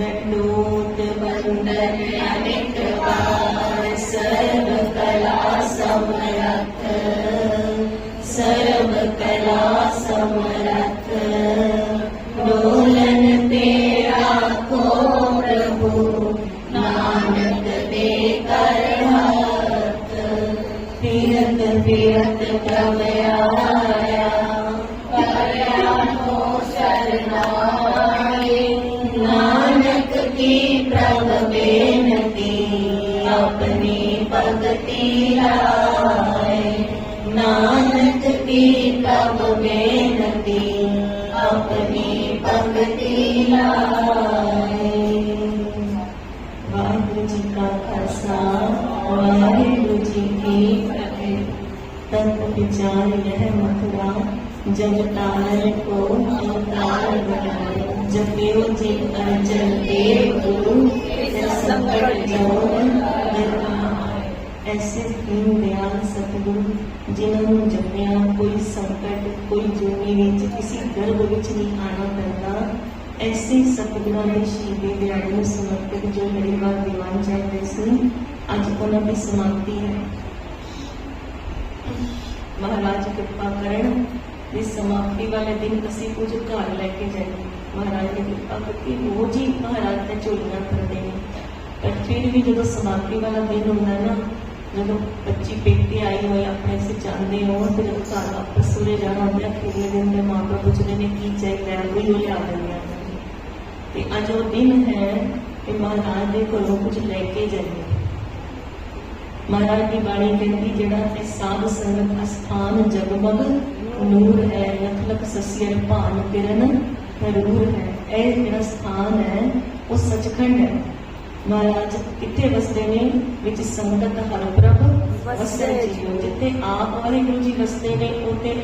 that go. बेनती अपनी पंक्ति लाए वाहु जी का खासा वाहु जी की फतेह तत्व विचार यह मथुरा जब तार को अवतार बनाए जब जी अर्जन देव गुरु संकट जो ਐਸੇ ਦੀਨ ਦਿਆਲ ਸਤਿਗੁਰੂ ਜਿਨ੍ਹਾਂ ਨੂੰ ਜਪਿਆ, ਕੋਈ ਸੰਕਟ, ਕੋਈ ਜੂਨੀ ਵਿੱਚ ਕਿਸੇ ਗਰਭ ਵਿੱਚ ਨਹੀਂ ਆਣਾ ਪੈਂਦਾ। ਐਸੇ ਸਤਿਗੁਰਾਂ ਦੇ ਸ਼ਹੀਦੀ ਦਿਹਾੜੇ ਨੂੰ ਸਮਰਪਿਤ ਜੋ ਲੜੀਵਾਰ ਦੀਵਾਨ ਚੱਲਦੇ ਸੀ, ਅੱਜ ਉਹਨਾਂ ਦੀ ਸਮਾਪਤੀ ਹੈ। ਮਹਾਰਾਜ ਕਿਰਪਾ ਕਰਨ, ਇਸ ਸਮਾਪਤੀ ਵਾਲੇ ਦਿਨ ਅਸੀਂ ਕੁਝ ਘਰ ਲੈ ਕੇ ਜਾਈਏ। ਮਹਾਰਾਜ ਦੀ ਕਿਰਪਾ ਕਰਕੇ ਰੋਜ਼ ਹੀ ਮਹਾਰਾਜ ਤੇ ਝੋਲੀਆਂ ਭਰਦੇ ਨੇ। ਪਰ ਫਿਰ ਵੀ ਜਦੋਂ ਸਮਾਪਤੀ ਵਾਲਾ ਦਿਨ ਹੁੰਦਾ ਨਾ ਜਦੋਂ ਬੱਚੀ ਪੇਕੇ ਆਈ ਹੋਏ ਆਪਣੇ ਸੇ ਜਾਂਦੇ ਹੋ ਤੇ ਘਰ ਵਾਪਸ ਸੁਰੇ ਜਾਣਾ ਹੁੰਦਾ ਖੇਲੇ ਦਿਨ ਦੇ ਮਾਂ ਬਾਪ ਪੁੱਛਦੇ ਨੇ, ਕੀ ਚਾਹੀਦਾ ਹੈ? ਉਹੀ ਲਿਆ ਦਿੰਦੇ ਆ। ਤੇ ਅੱਜ ਉਹ ਦਿਨ ਹੈ ਕਿ ਮਹਾਰਾਜ ਦੇ ਕੋਲੋਂ ਕੁਝ ਲੈ ਕੇ ਜਾਈਏ। ਮਹਾਰਾਜ ਦੀ ਬਾਣੀ ਕਹਿੰਦੀ, ਜਿਹੜਾ ਇਹ ਸਾਧ ਸੰਗਤ ਅਸਥਾਨ ਜਗਮਗ ਨੂਰ ਹੈ ਲਖ ਸਸਿਅਰ ਭਾਨ ਕਿਰਨ ਹਰੂਰ ਹੈ। ਇਹ ਜਿਹੜਾ ਸਥਾਨ ਹੈ, ਉਹ ਸਚਖੰਡ ਹੈ। ਮਹਾਰਾਜ ਕਿੱਥੇ ਵਸਦੇ ਨੇ? ਵਿੱਚ ਸੰਗਤ ਹਰ ਪ੍ਰਭ ਵਸੈ ਜੀਓ। ਜਿੱਥੇ ਆਪ ਵਾਹਿਗੁਰੂ ਜੀ ਵਸਦੇ ਨੇ ਉੱਥੇ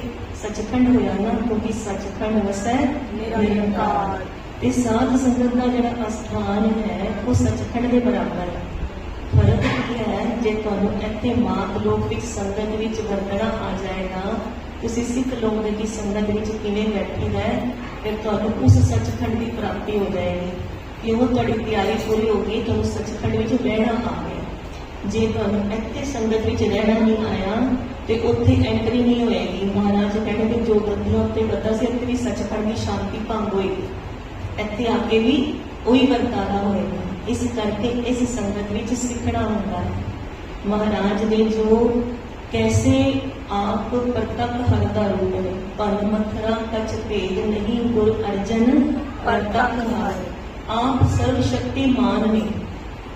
ਸੱਚਖੰਡ ਹੋਇਆ ਨਾ ਕਿਉਂਕਿ ਸੱਚਖੰਡ ਵਸੈ ਨਿਰੰਕਾਰ। ਤੇ ਸਾਧ ਸੰਗਤ ਦਾ ਜਿਹੜਾ ਅਸਥਾਨ ਹੈ ਉਹ ਸੱਚਖੰਡ ਦੇ ਬਰਾਬਰ ਹੈ। ਫ਼ਰਕ ਕੀ ਹੈ ਜੇ ਤੁਹਾਨੂੰ ਇੱਥੇ ਮਾਤ ਲੋਕ ਵਿੱਚ ਸੰਗਤ ਵਿੱਚ ਵਰਤਣਾ ਆ ਜਾਏਗਾ ਤੁਸੀਂ ਸਿੱਖ ਲੋਕ ਦੀ ਸੰਗਤ ਵਿੱਚ ਕਿਵੇਂ ਬੈਠੀ ਹੈ ਫਿਰ ਤੁਹਾਨੂੰ ਉਸ ਸੱਚਖੰਡ ਦੀ ਪ੍ਰਾਪਤੀ ਹੋ ਜਾਏਗੀ। ਕਿ ਉਹ ਤੁਹਾਡੀ ਤਿਆਰੀ ਪੂਰੀ ਹੋ ਗਈ, ਤੁਹਾਨੂੰ ਸੱਚਖੰਡ ਵਿੱਚ ਰਹਿਣਾ ਆ ਗਿਆ ਜੇ ਤੁਹਾਨੂੰ ਇੱਥੇ ਸੰਗਤ ਵਿੱਚ ਰਹਿਣਾ ਨਹੀਂ ਆਇਆ, ਤੇ ਉੱਥੇ ਐਂਟਰੀ ਨਹੀਂ ਹੋਏਗੀ। ਮਹਾਰਾਜ ਕਹਿੰਦੇ ਕਿ ਜੋ ਗੱਦੀਆਂ ਉੱਤੇ ਬੱਦਾ ਸੀ ਇੱਥੇ ਵੀ ਸੱਚਖੰਡ ਦੀ ਸ਼ਾਂਤੀ ਭੰਗ ਹੋਏਗੀ। ਇੱਥੇ ਆ ਕੇ ਵੀ ਉਹੀ ਵਰਤਾਰਾ ਹੋਏਗਾ। ਇਸ ਕਰਕੇ ਇਸ ਸੰਗਤ ਵਿੱਚ ਸਿੱਖਣਾ ਹੁੰਦਾ ਹੈ। ਮਹਾਰਾਜ ਨੇ ਜੋ ਕੈਸੇ ਆਪ ਪ੍ਰਤੱਖ ਹਰਦਾ ਰੂਪ ਨੇ ਪਰ ਮਥਰਾ ਕਛ ਭੇਦ ਨਹੀਂ, ਗੁਰ ਅਰਜਨ ਪ੍ਰਤੱਖ ਹਰ। ਆਪ ਸਰਵ ਸ਼ਕਤੀਮਾਨ ਨੇ।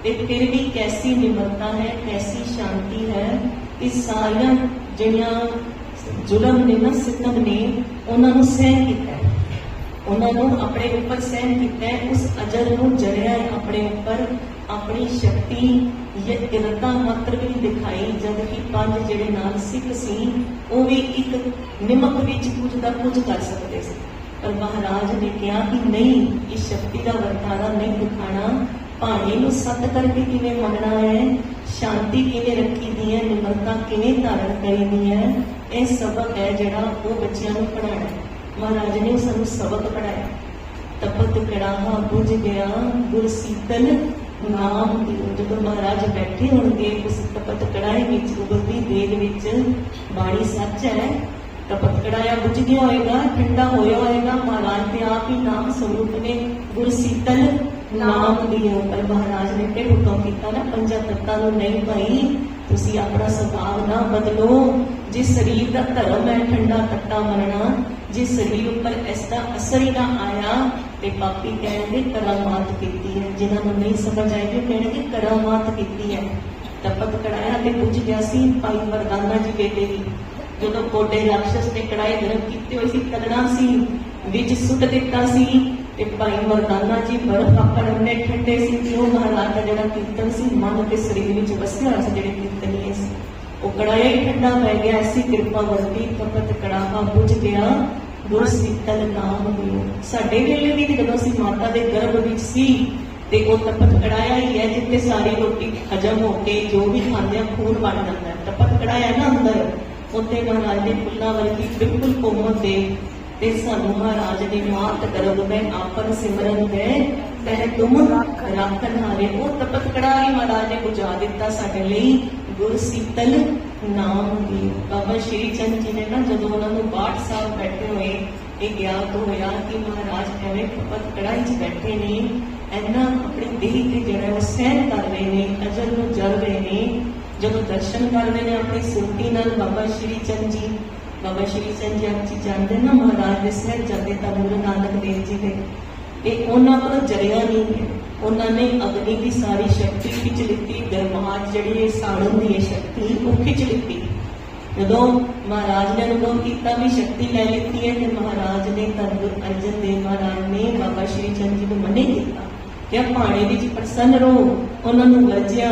ਤੇ ਫਿਰ ਵੀ ਕੈਸੀ ਨਿਮਰਤਾ ਹੈ, ਕੈਸੀ ਸ਼ਾਂਤੀ ਹੈ, ਇਹ ਸਾਰੀਆਂ ਜਿਹੜੀਆਂ ਜ਼ੁਲਮ ਨੇ ਨਾ ਸਿੱਤਮ ਨੇ, ਉਹਨਾਂ ਨੂੰ ਸਹਿ ਕੀਤਾ ਉਹਨਾਂ ਨੂੰ ਆਪਣੇ ਉੱਪਰ ਸਹਿਣ ਕੀਤਾ ਉਸ ਅਜਰ ਨੂੰ ਜਰਿਆ ਹੈ ਆਪਣੇ ਉੱਪਰ। ਆਪਣੀ ਸ਼ਕਤੀ ਇਹ ਕਿਰਤਾ ਮਾਤਰ ਵੀ ਦਿਖਾਈ, ਜਦ ਕਿ ਪੰਜ ਜਿਹੜੇ ਨਾਲ ਸਿੱਖ ਸੀ, ਉਹ ਵੀ ਇੱਕ ਨਿਮਕ ਵਿੱਚ ਕੁਝ ਦਾ ਕੁਝ ਕਰ ਸਕਦੇ ਸੀ। ਪਰ ਮਹਾਰਾਜ ਨੇ ਕਿਹਾ ਕਿ ਨਹੀਂ, ਇਸ ਸ਼ਕਤੀ ਦਾ ਵਰਤਾਰਾ ਨਹੀਂ ਦਿਖਾਣਾ। ਭਾਣੇ ਨੂੰ ਸਤ ਕਰਕੇ ਕਿਵੇਂ ਮੰਨਣਾ ਹੈ? ਸ਼ਾਂਤੀ ਕਿਵੇਂ ਰੱਖੀ ਦੀ ਹੈ? ਨਿਮਰਤਾ ਕਿਵੇਂ ਧਾਰਨ ਕਰੀਦੀ ਹੈ? ਇਹ ਸਬਕ ਹੈ ਜਿਹੜਾ ਉਹ ਬੱਚਿਆਂ ਨੂੰ ਪੜਾਉਣਾ ਮਹਾਰਾਜ ਨੇ ਸਾਨੂੰ ਸਬਕ ਪੜਾਇਆ ਤਪਤ ਕੜਾਹਾ ਬੁਝ ਗਿਆ, ਗੁਰ ਸੀਤਲ ਨਾਮ ਦੀ ਜਦੋਂ ਮਹਾਰਾਜ ਬੈਠੇ ਹੋਣਗੇ, ਉਸ ਤਪਤ ਕੜਾਏ ਵਿੱਚ, ਉਬਲਦੀ ਦੇਗ ਵਿੱਚ, ਬਾਣੀ ਸੱਚ ਹੈ ਤਪਤ ਕੜਾਇਆ ਬੁਝ ਗਿਆ ਹੋਏਗਾ ਠੰਡਾ ਹੋਇਆ ਹੋਏਗਾ, ਮਹਾਰਾਜ ਦੇ ਆਪ ਹੀ ਨਾਮ ਸਰੂਪ ਨੇ ਗੁਰ ਨਾਮ ਦੀ ਪਰ ਮਹਾਰਾਜ ਨੇ ਤੇ ਹੁਕਮ ਕੀਤਾ ਨਾ, ਪੰਜਾਂ ਤੱਤਾਂ ਨੂੰ ਨਹੀਂ ਭਾਈ, ਤੁਸੀਂ ਆਪਣਾ ਸੁਭਾਅ ਨਾ ਬਦਲੋ। ਜਿਸ ਸਰੀਰ ਦਾ ਧਰਮ ਹੈ, ਠੰਡਾ ਤੱਤਾ ਮਰਨਾ ਜਿਸ ਸਰੀਰ ਉੱਪਰ ਇਸ ਦਾ ਅਸਰ ਹੀ ਨਾ ਆਇਆ, ਤੇ ਪਾਪੀ ਕਹਿਣਗੇ ਕਰਾਮਾਤ ਕੀਤੀ ਹੈ। ਜਿਨ੍ਹਾਂ ਨੂੰ ਨਹੀਂ ਸਮਝ ਆਏਗੀ ਉਹ ਕਹਿਣਗੇ ਕਰਾਮਾਤ ਕੀਤੀ ਹੈ। ਤਪਤ ਕੜਾਇਆ ਤੇ ਪੁੱਜ ਗਿਆ ਸੀ, ਭਾਈ ਵਰਦਾਨਾ ਜੀ ਬੇਟੇ ਦੀ। ਜਦੋਂ ਕੋਡੇ ਰਾਖਸ਼ ਨੇ ਕੜਾਈ ਗਰਮ ਕੀਤੇ ਹੋਏ ਸੀ ਤਲਣਾ ਸੀ, ਵਿੱਚ ਸੁੱਟ ਦਿੱਤਾ ਸੀ, ਤੇ ਭਾਈ ਮਰਦਾਨਾ ਜੀ ਬਰਫ ਆਕੜ ਇੰਨੇ ਠੰਡੇ ਸੀ ਕਿ ਉਹ ਮਹਾਰਾਜ ਦਾ ਜਿਹੜਾ ਕੀਰਤਨ ਸੀ, ਮਨ ਤੇ ਸਰੀਰ ਵਿੱਚ ਵਸਿਆ ਹੋਇਆ ਸੀ, ਜਿਹੜੇ ਕੀਰਤਨੀਏ ਸੀ। ਉਹ ਕੜਾਇਆ ਹੀ ਠੰਡਾ ਪੈ ਗਿਆ ਐਸੀ ਕਿਰਪਾ ਵਰਤੀ, ਤਪਤ ਕੜਾਹਾ ਬੁਝ ਗਿਆ ਗੁਰ ਸੀਤਲ ਨਾਮ ਦਿਓ ਸਾਡੇ ਵੇਲੇ ਵੀ ਜਦੋਂ ਅਸੀਂ ਮਾਤਾ ਦੇ ਗਰਭ ਵਿੱਚ ਸੀ, ਤੇ ਉਹ ਤਪਤ ਕੜਾਇਆ ਹੀ ਹੈ, ਜਿੱਥੇ ਸਾਰੀ ਰੋਟੀ ਹਜਮ ਹੋ ਕੇ ਜੋ ਵੀ ਖਾਂਦੇ ਆ, ਖੂਨ ਬਣ ਜਾਂਦਾ ਤਪਤ ਕੜਾਇਆ ਨਾ ਅੰਦਰ? ਉੱਥੇ ਮਹਾਰਾਜ ਦੇ ਫੁੱਲਾਂ ਵਰਗੀ ਬਿਲਕੁਲ ਕੋਮਲ ਤੇ ਤੇ ਸਾਨੂੰ ਮਹਾਰਾਜ ਨੇ ਮਾਤ ਕਰਬ ਮੈਂ ਆਪਨ ਸਿਮਰਨ ਦੇ ਤਹਿ ਤੁਮ ਰੱਖਨ ਹਾਰੇ। ਉਹ ਤਪਤ ਕੜਾਈ ਮਹਾਰਾਜ ਨੇ ਬੁਝਾ ਦਿੱਤਾ ਸਾਡੇ ਲਈ। ਗੁਰ ਸੀਤਲ ਨਾਮ ਦੀ। ਬਾਬਾ ਸ਼੍ਰੀ ਚੰਦ ਜੀ ਨੇ ਨਾ ਜਦੋਂ ਉਹਨਾਂ ਨੂੰ ਬਾਟ ਸਾਹਿਬ ਬੈਠੇ ਹੋਏ, ਇਹ ਗਿਆਨ ਹੋਇਆ ਕਿ ਮਹਾਰਾਜ ਐਵੇਂ ਤਪਤ ਕੜਾਈ 'ਚ ਬੈਠੇ ਨੇ, ਇੰਨਾ ਆਪਣੇ ਦੇਹ ਤੇ ਜਿਹੜਾ ਉਹ ਸਹਿਨ ਕਰ ਰਹੇ ਨੇ ਅਜਰ ਨੂੰ ਜਲ ਰਹੇ ਨੇ। ਜਦੋਂ ਦਰਸ਼ਨ ਕਰਦੇ ਨੇ ਆਪਣੀ ਸੁਰਤੀ ਨਾਲ ਬਾਬਾ ਸ਼੍ਰੀ ਚੰਦ ਜੀ, ਬਾਬਾ ਸ਼੍ਰੀ ਚੰਦ ਜੀ ਆਪ ਜੀ ਜਾਣਦੇ ਨਾ ਮਹਾਰਾਜ ਦੇ ਸਹਿਜ ਜਾਂਦੇ ਤਾਂ ਗੁਰੂ ਨਾਨਕ ਦੇਵ ਜੀ ਦੇ। ਇਹ ਉਹਨਾਂ ਕੋਲ ਜਰਿਆ ਨਹੀਂ ਹੈ। ਉਹਨਾਂ ਨੇ ਅਗਨੀ ਦੀ ਸਾਰੀ ਸ਼ਕਤੀ ਖਿੱਚ ਲਿੱਤੀ ਗਰਮਾਹਟ ਜਿਹੜੀ ਇਹ ਸਾੜਨ ਦੀ ਇਹ ਸ਼ਕਤੀ ਉਹ ਖਿੱਚ ਲਿੱਤੀ। ਜਦੋਂ ਮਹਾਰਾਜ ਨੇ ਅਨੁਭਵ ਕੀਤਾ ਵੀ ਸ਼ਕਤੀ ਲੈ ਲਿੱਤੀ ਹੈ ਤੇ ਮਹਾਰਾਜ ਨੇ ਧੰਨ ਗੁਰੂ ਅਰਜਨ ਦੇਵ ਮਹਾਰਾਜ ਨੇ ਬਾਬਾ ਸ਼੍ਰੀ ਚੰਦ ਜੀ ਨੂੰ ਮੰਨੇ ਕੀਤਾ ਕਿ ਪਾਣੀ ਵਿੱਚ ਪ੍ਰਸੰਨ ਰਹੋ, ਉਹਨਾਂ ਨੂੰ ਵਰਜਿਆ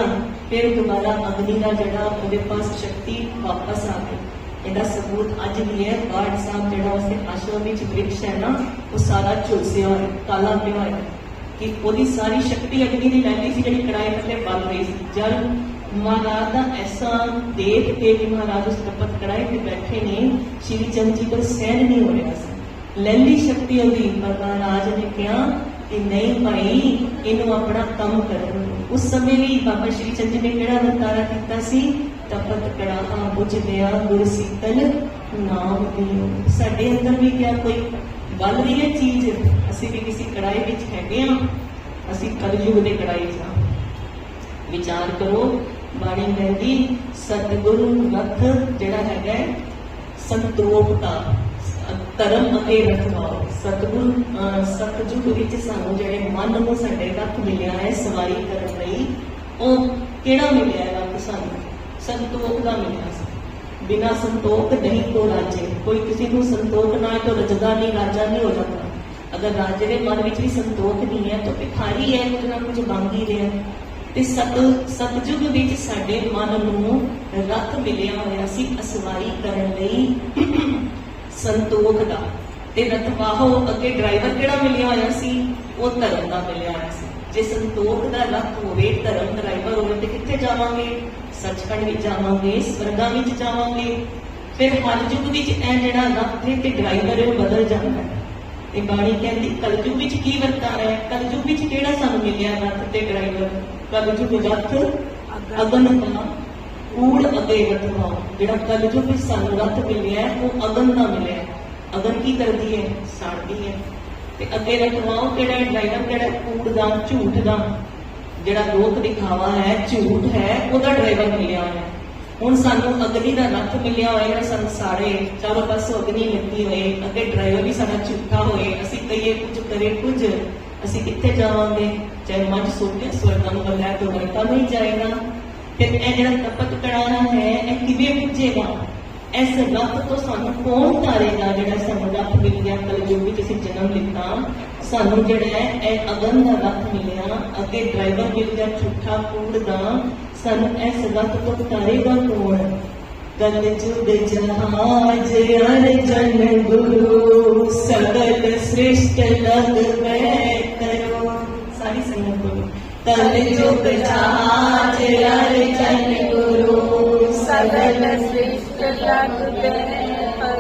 ਫਿਰ ਦੁਬਾਰਾ ਅਗਨੀ ਦਾ ਜਿਹੜਾ ਉਹਦੇ ਪਾਸ ਸ਼ਕਤੀ ਵਾਪਸ ਆ ਗਈ। ਇਹਦਾ ਸਬੂਤ ਅੱਜ ਵੀ ਹੈ। ਬਾੜ ਸਾਹਿਬ ਜਿਹੜਾ ਉਸਦੇ ਆਸ਼ਰਮ ਵਿੱਚ ਵਿਰਕਸ਼ ਹੈ ਨਾ, ਉਹ ਸਾਰਾ ਝੁਲਸਿਆ ਹੋਇਆ, ਕਾਲਾ ਪਿਆ ਹੋਇਆ। ਕਿ ਉਹਦੀ ਸਾਰੀ ਸ਼ਕਤੀ ਅਗਨੀ ਦੀ ਲੈਂਦੀ ਸੀ, ਜਿਹੜੀ ਕੜਾਈ ਥੱਲੇ ਬਲ ਰਹੀ ਸੀ। ਜਦ ਮਹਾਰਾਜ ਦਾ ਐਸਾ ਦੇਖ ਕੇ ਵੀ ਮਹਾਰਾਜ ਉਸ ਤਪਤ ਕੜਾਈ ਤੇ ਬੈਠੇ ਨੇ, ਸ਼੍ਰੀ ਚੰਦ ਜੀ ਤੋਂ ਸਹਿਣ ਨਹੀਂ ਹੋ ਰਿਹਾ ਸੀ। ਲੈਂਦੀ ਸ਼ਕਤੀ ਉਹਦੀ, ਪਰ ਮਹਾਰਾਜ ਨੇ ਕਿਹਾ ਕਿ ਨਹੀਂ ਭਾਈ, ਇਹਨੂੰ ਆਪਣਾ ਕੰਮ ਕਰਨ ਉਸ ਸਮੇਂ ਵੀ ਬਾਬਾ ਸ਼੍ਰੀ ਚੰਦ ਜੀ ਨੇ ਕਿਹੜਾ ਨਤਾਰਾ ਕੀਤਾ ਸੀ ਤਪਤ ਕੜਾਹਾ ਬੁਝ ਗੁਰ ਸੀਤਲ ਨਾਮ ਦਿਓ ਸਾਡੇ ਅੰਦਰ ਵੀ ਕਿਆ ਕੋਈ ਬਲ ਰਹੀ ਹੈ ਚੀਜ਼ ਅਸੀਂ ਵੀ ਕਿਸੇ ਕੜਾਈ ਵਿੱਚ ਹੈਗੇ ਆ ਅਸੀਂ ਕਲਯੁਗ ਦੇ ਕੜਾਈ 'ਚ ਹਾਂ ਵਿਚਾਰ ਕਰੋ ਬਾਣੀ ਕਹਿੰਦੀ ਸਤਿਗੁਰੂ ਰਥ ਜਿਹੜਾ ਹੈਗਾ ਹੈ, ਸੰਤੋਖ ਦਾ ਧਰਮ ਅਤੇ ਰਖਵਾਓ ਸਤਿਗੁਰੂ ਅਹ, ਸਤਿਯੁਗ ਵਿੱਚ ਸਾਨੂੰ ਜਿਹੜੇ ਮਨ ਨੂੰ ਸਾਡੇ ਰੱਖ ਮਿਲਿਆ ਹੈ ਸਵਾਰੀ ਕਰਨ ਲਈ ਉਹ ਕਿਹੜਾ ਮਿਲਿਆ ਹੈ ਰੱਖ ਸਾਨੂੰ? ਸੰਤੋਖ ਦਾ ਮਿਲਿਆ ਸੀ। ਬਿਨਾ ਸੰਤੋਖ ਨਹੀਂ ਕੋ ਰਾਜੇ। ਕੋਈ ਕਿਸੇ ਨੂੰ ਸੰਤੋਖ ਨਾ ਹੈ ਤਾਂ ਰਜਦਾ ਨਹੀਂ ਰਾਜਾ ਨਹੀਂ ਹੋ ਜਾਂਦਾ। ਅਗਰ ਰਾਜੇ ਦੇ ਮਨ ਵਿੱਚ ਵੀ ਸੰਤੋਖ ਨਹੀਂ ਹੈ ਤਾਂ ਭਿਖਾਰੀ ਹੈ ਕੁਝ ਨਾ ਕੁਝ ਮੰਗ ਹੀ ਰਿਹਾ। ਤੇ ਸਤ ਸਤਜੁਗ ਵਿੱਚ ਸਾਡੇ ਮਨ ਨੂੰ ਰੱਖ ਮਿਲਿਆ ਹੋਇਆ ਸੀ ਅਸਵਾਰੀ ਕਰਨ ਲਈ। ਸੰਤੋਖ ਦਾ। ਤੇ ਰਤਵਾਹੋ ਅੱਗੇ ਡਰਾਈਵਰ ਕਿਹੜਾ ਮਿਲਿਆ ਹੋਇਆ ਸੀ? ਉਹ ਧਰਮ ਦਾ ਮਿਲਿਆ ਹੋਇਆ ਸੀ। ਜੇ ਸੰਤੋਖ ਦਾ ਰੱਥ ਹੋਵੇ, ਧਰਮ ਡਰਾਈਵਰ ਹੋਵੇ, ਤੇ ਕਿੱਥੇ ਜਾਵਾਂਗੇ? ਸੱਚਖੰਡ ਵਿੱਚ ਜਾਵਾਂਗੇ, ਸਵਰਗਾਂ ਵਿੱਚ ਜਾਵਾਂਗੇ। ਫਿਰ ਕਲਯੁਗ ਵਿੱਚ ਇਹ ਜਿਹੜਾ ਰੱਥ ਹੈ ਤੇ ਡਰਾਈਵਰ ਉਹ ਬਦਲ ਜਾਂਦਾ ਹੈ। ਤੇ ਬਾਣੀ ਕਹਿੰਦੀ, ਕਲਯੁਗ ਵਿੱਚ ਕੀ ਵਰਤਾਰਾ ਹੈ ਕਲਯੁਗ ਵਿੱਚ ਕਿਹੜਾ ਸਾਨੂੰ ਮਿਲਿਆ ਰੱਥ ਤੇ ਡਰਾਈਵਰ ਕਲਯੁਗ ਰੱਥ ਅਗਨ ਦਾ, ਊੜ ਅਗੇ ਰਤਵਾ ਜਿਹੜਾ ਕਲਯੁਗ ਵਿੱਚ ਸਾਨੂੰ ਰੱਥ ਮਿਲਿਆ ਉਹ ਅਗਨ ਦਾ ਮਿਲਿਆ ਹੈ। ਅਗਨ ਕੀ ਕਰਦੀ ਹੈ? ਸਾੜਦੀ ਹੈ। ਤੇ ਅੱਗੇ ਰਖਵਾਓ ਕਿਹੜਾ ਡਰਾਈਵਰ ਕਿਹੜਾ ਊੜ ਦਾ, ਝੂਠ ਦਾ। ਜਿਹੜਾ ਲੋਕ ਦਿਖਾਵਾ ਹੈ, ਝੂਠ ਹੈ, ਉਹਦਾ ਡਰਾਈਵਰ ਮਿਲਿਆ ਹੋਇਆ ਹੁਣ ਸਾਨੂੰ ਅਗਨੀ ਦਾ ਰੱਥ ਮਿਲਿਆ ਹੋਏਗਾ ਸਾਨੂੰ ਸਾਰੇ। ਚਾਰੋਂ ਪਾਸੋਂ ਅਗਨੀ ਲੱਗੀ ਹੋਏ, ਅੱਗੇ ਡਰਾਈਵਰ ਵੀ ਸਾਡਾ ਝੂਠਾ ਹੋਏ। ਅਸੀਂ ਕਹੀਏ, ਕੁਝ ਕਰੇ, ਕੁਝ। ਅਸੀਂ ਕਿੱਥੇ ਜਾਵਾਂਗੇ? ਚਾਹੇ ਮੱਝ ਸੋਚੇ, ਸਵਰਗਾਂ ਨੂੰ ਬੰਦਾ ਤੋਂ ਵਰਤਾ ਨਹੀਂ ਜਾਏਗਾ। ਫਿਰ ਇਹ ਜਿਹੜਾ ਤਪਤ ਕੜਾਣਾ ਹੈ, ਇਹ ਕਿਵੇਂ ਪੁੱਜੇਗਾ? ਇਸ ਰੱਥ ਤੋਂ ਸਾਨੂੰ ਕੌਣ ਤਾਰੇਗਾ ਜਿਹੜਾ ਸਾਨੂੰ ਰੱਥ ਮਿਲ ਗਿਆ ਕਲਯੁਗ ਵਿੱਚ ਅਸੀਂ ਜਨਮ ਲਿੱਤਾ ਸਾਨੂੰ ਜਿਹੜਾ ਹੈ ਇਹ ਅਗਨ ਦਾ ਰੱਥ ਮਿਲਿਆ ਅੱਗੇ ਡਰਾਈਵਰ ਮਿਲ ਗਿਆ ਝੂਠਾ ਕੂੜ ਦਾ ਸਾਨੂੰ ਇਸ ਰੱਥ ਤੋਂ ਤਾਰੇਗਾ ਕੌਣ ਕਲ ਜੁਗ ਜਹਾਜ ਅਰਜਨ ਗੁਰੂ ਸਗਲ ਸ੍ਰਿਸ਼ਟ ਲਗ ਮੈਂ ਕਰੋ ਸਾਰੀ ਸੰਗਤ ਬੋਲੋ ਕਲ ਜੁਗ ਜਹਾਜ ਅਰਜਨ ਗੁਰੂ ਸਗਲ ਸ੍ਰਿਸ਼ਟ ਲਗ ਗਏ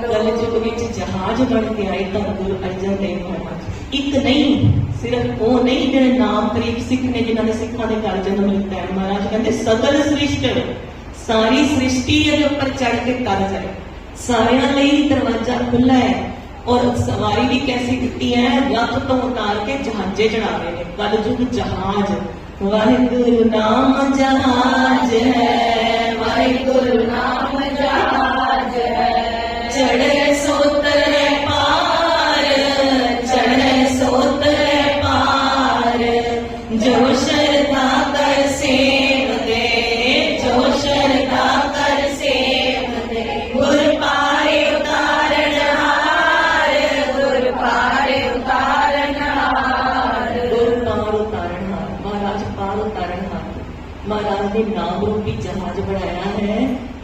ਕਲਯੁਗ ਵਿੱਚ ਜਹਾਜ਼ ਬਣ ਕੇ ਆਏ ਤਾਂ ਗੁਰੂ ਅਰਜਨ ਦੇਵ ਮਹਾਰਾਜ। ਇੱਕ ਨਹੀਂ, ਸਿਰਫ ਉਹ ਨਹੀਂ, ਜਿਹੜੇ ਨਾਮ ਤਰੀਕ ਸਿੱਖ ਨੇ, ਜਿਨ੍ਹਾਂ ਨੇ ਸਿੱਖਾਂ ਦੇ ਘਰ ਜਨਮ ਲਿੱਤਾ ਹੈ ਮਹਾਰਾਜ ਕਹਿੰਦੇ, ਸਗਲ ਸ੍ਰਿਸ਼ਟ ਸਾਰੀ ਸ੍ਰਿਸ਼ਟੀ ਇਹਦੇ ਉੱਪਰ ਚੜ ਕੇ ਕਰ ਜਾਏ। ਸਾਰਿਆਂ ਲਈ ਦਰਵਾਜ਼ਾ ਖੁੱਲਾ ਹੈ ਔਰ ਸਵਾਰੀ ਵੀ ਕੈਸੀ ਦਿੱਤੀ ਹੈ ਰੱਥ ਤੋਂ ਉਤਾਰ ਕੇ ਜਹਾਜ਼ੇ ਚੜਾ ਰਹੇ ਨੇ। ਕਲਯੁਗ ਜਹਾਜ਼, ਵਾਹਿਗੁਰੂ ਨਾਮ ਜਹਾਜ਼ ਹੈ, ਵਾਹਿਗੁਰੂ ਨਾਮ ਚੜ੍ਹੇ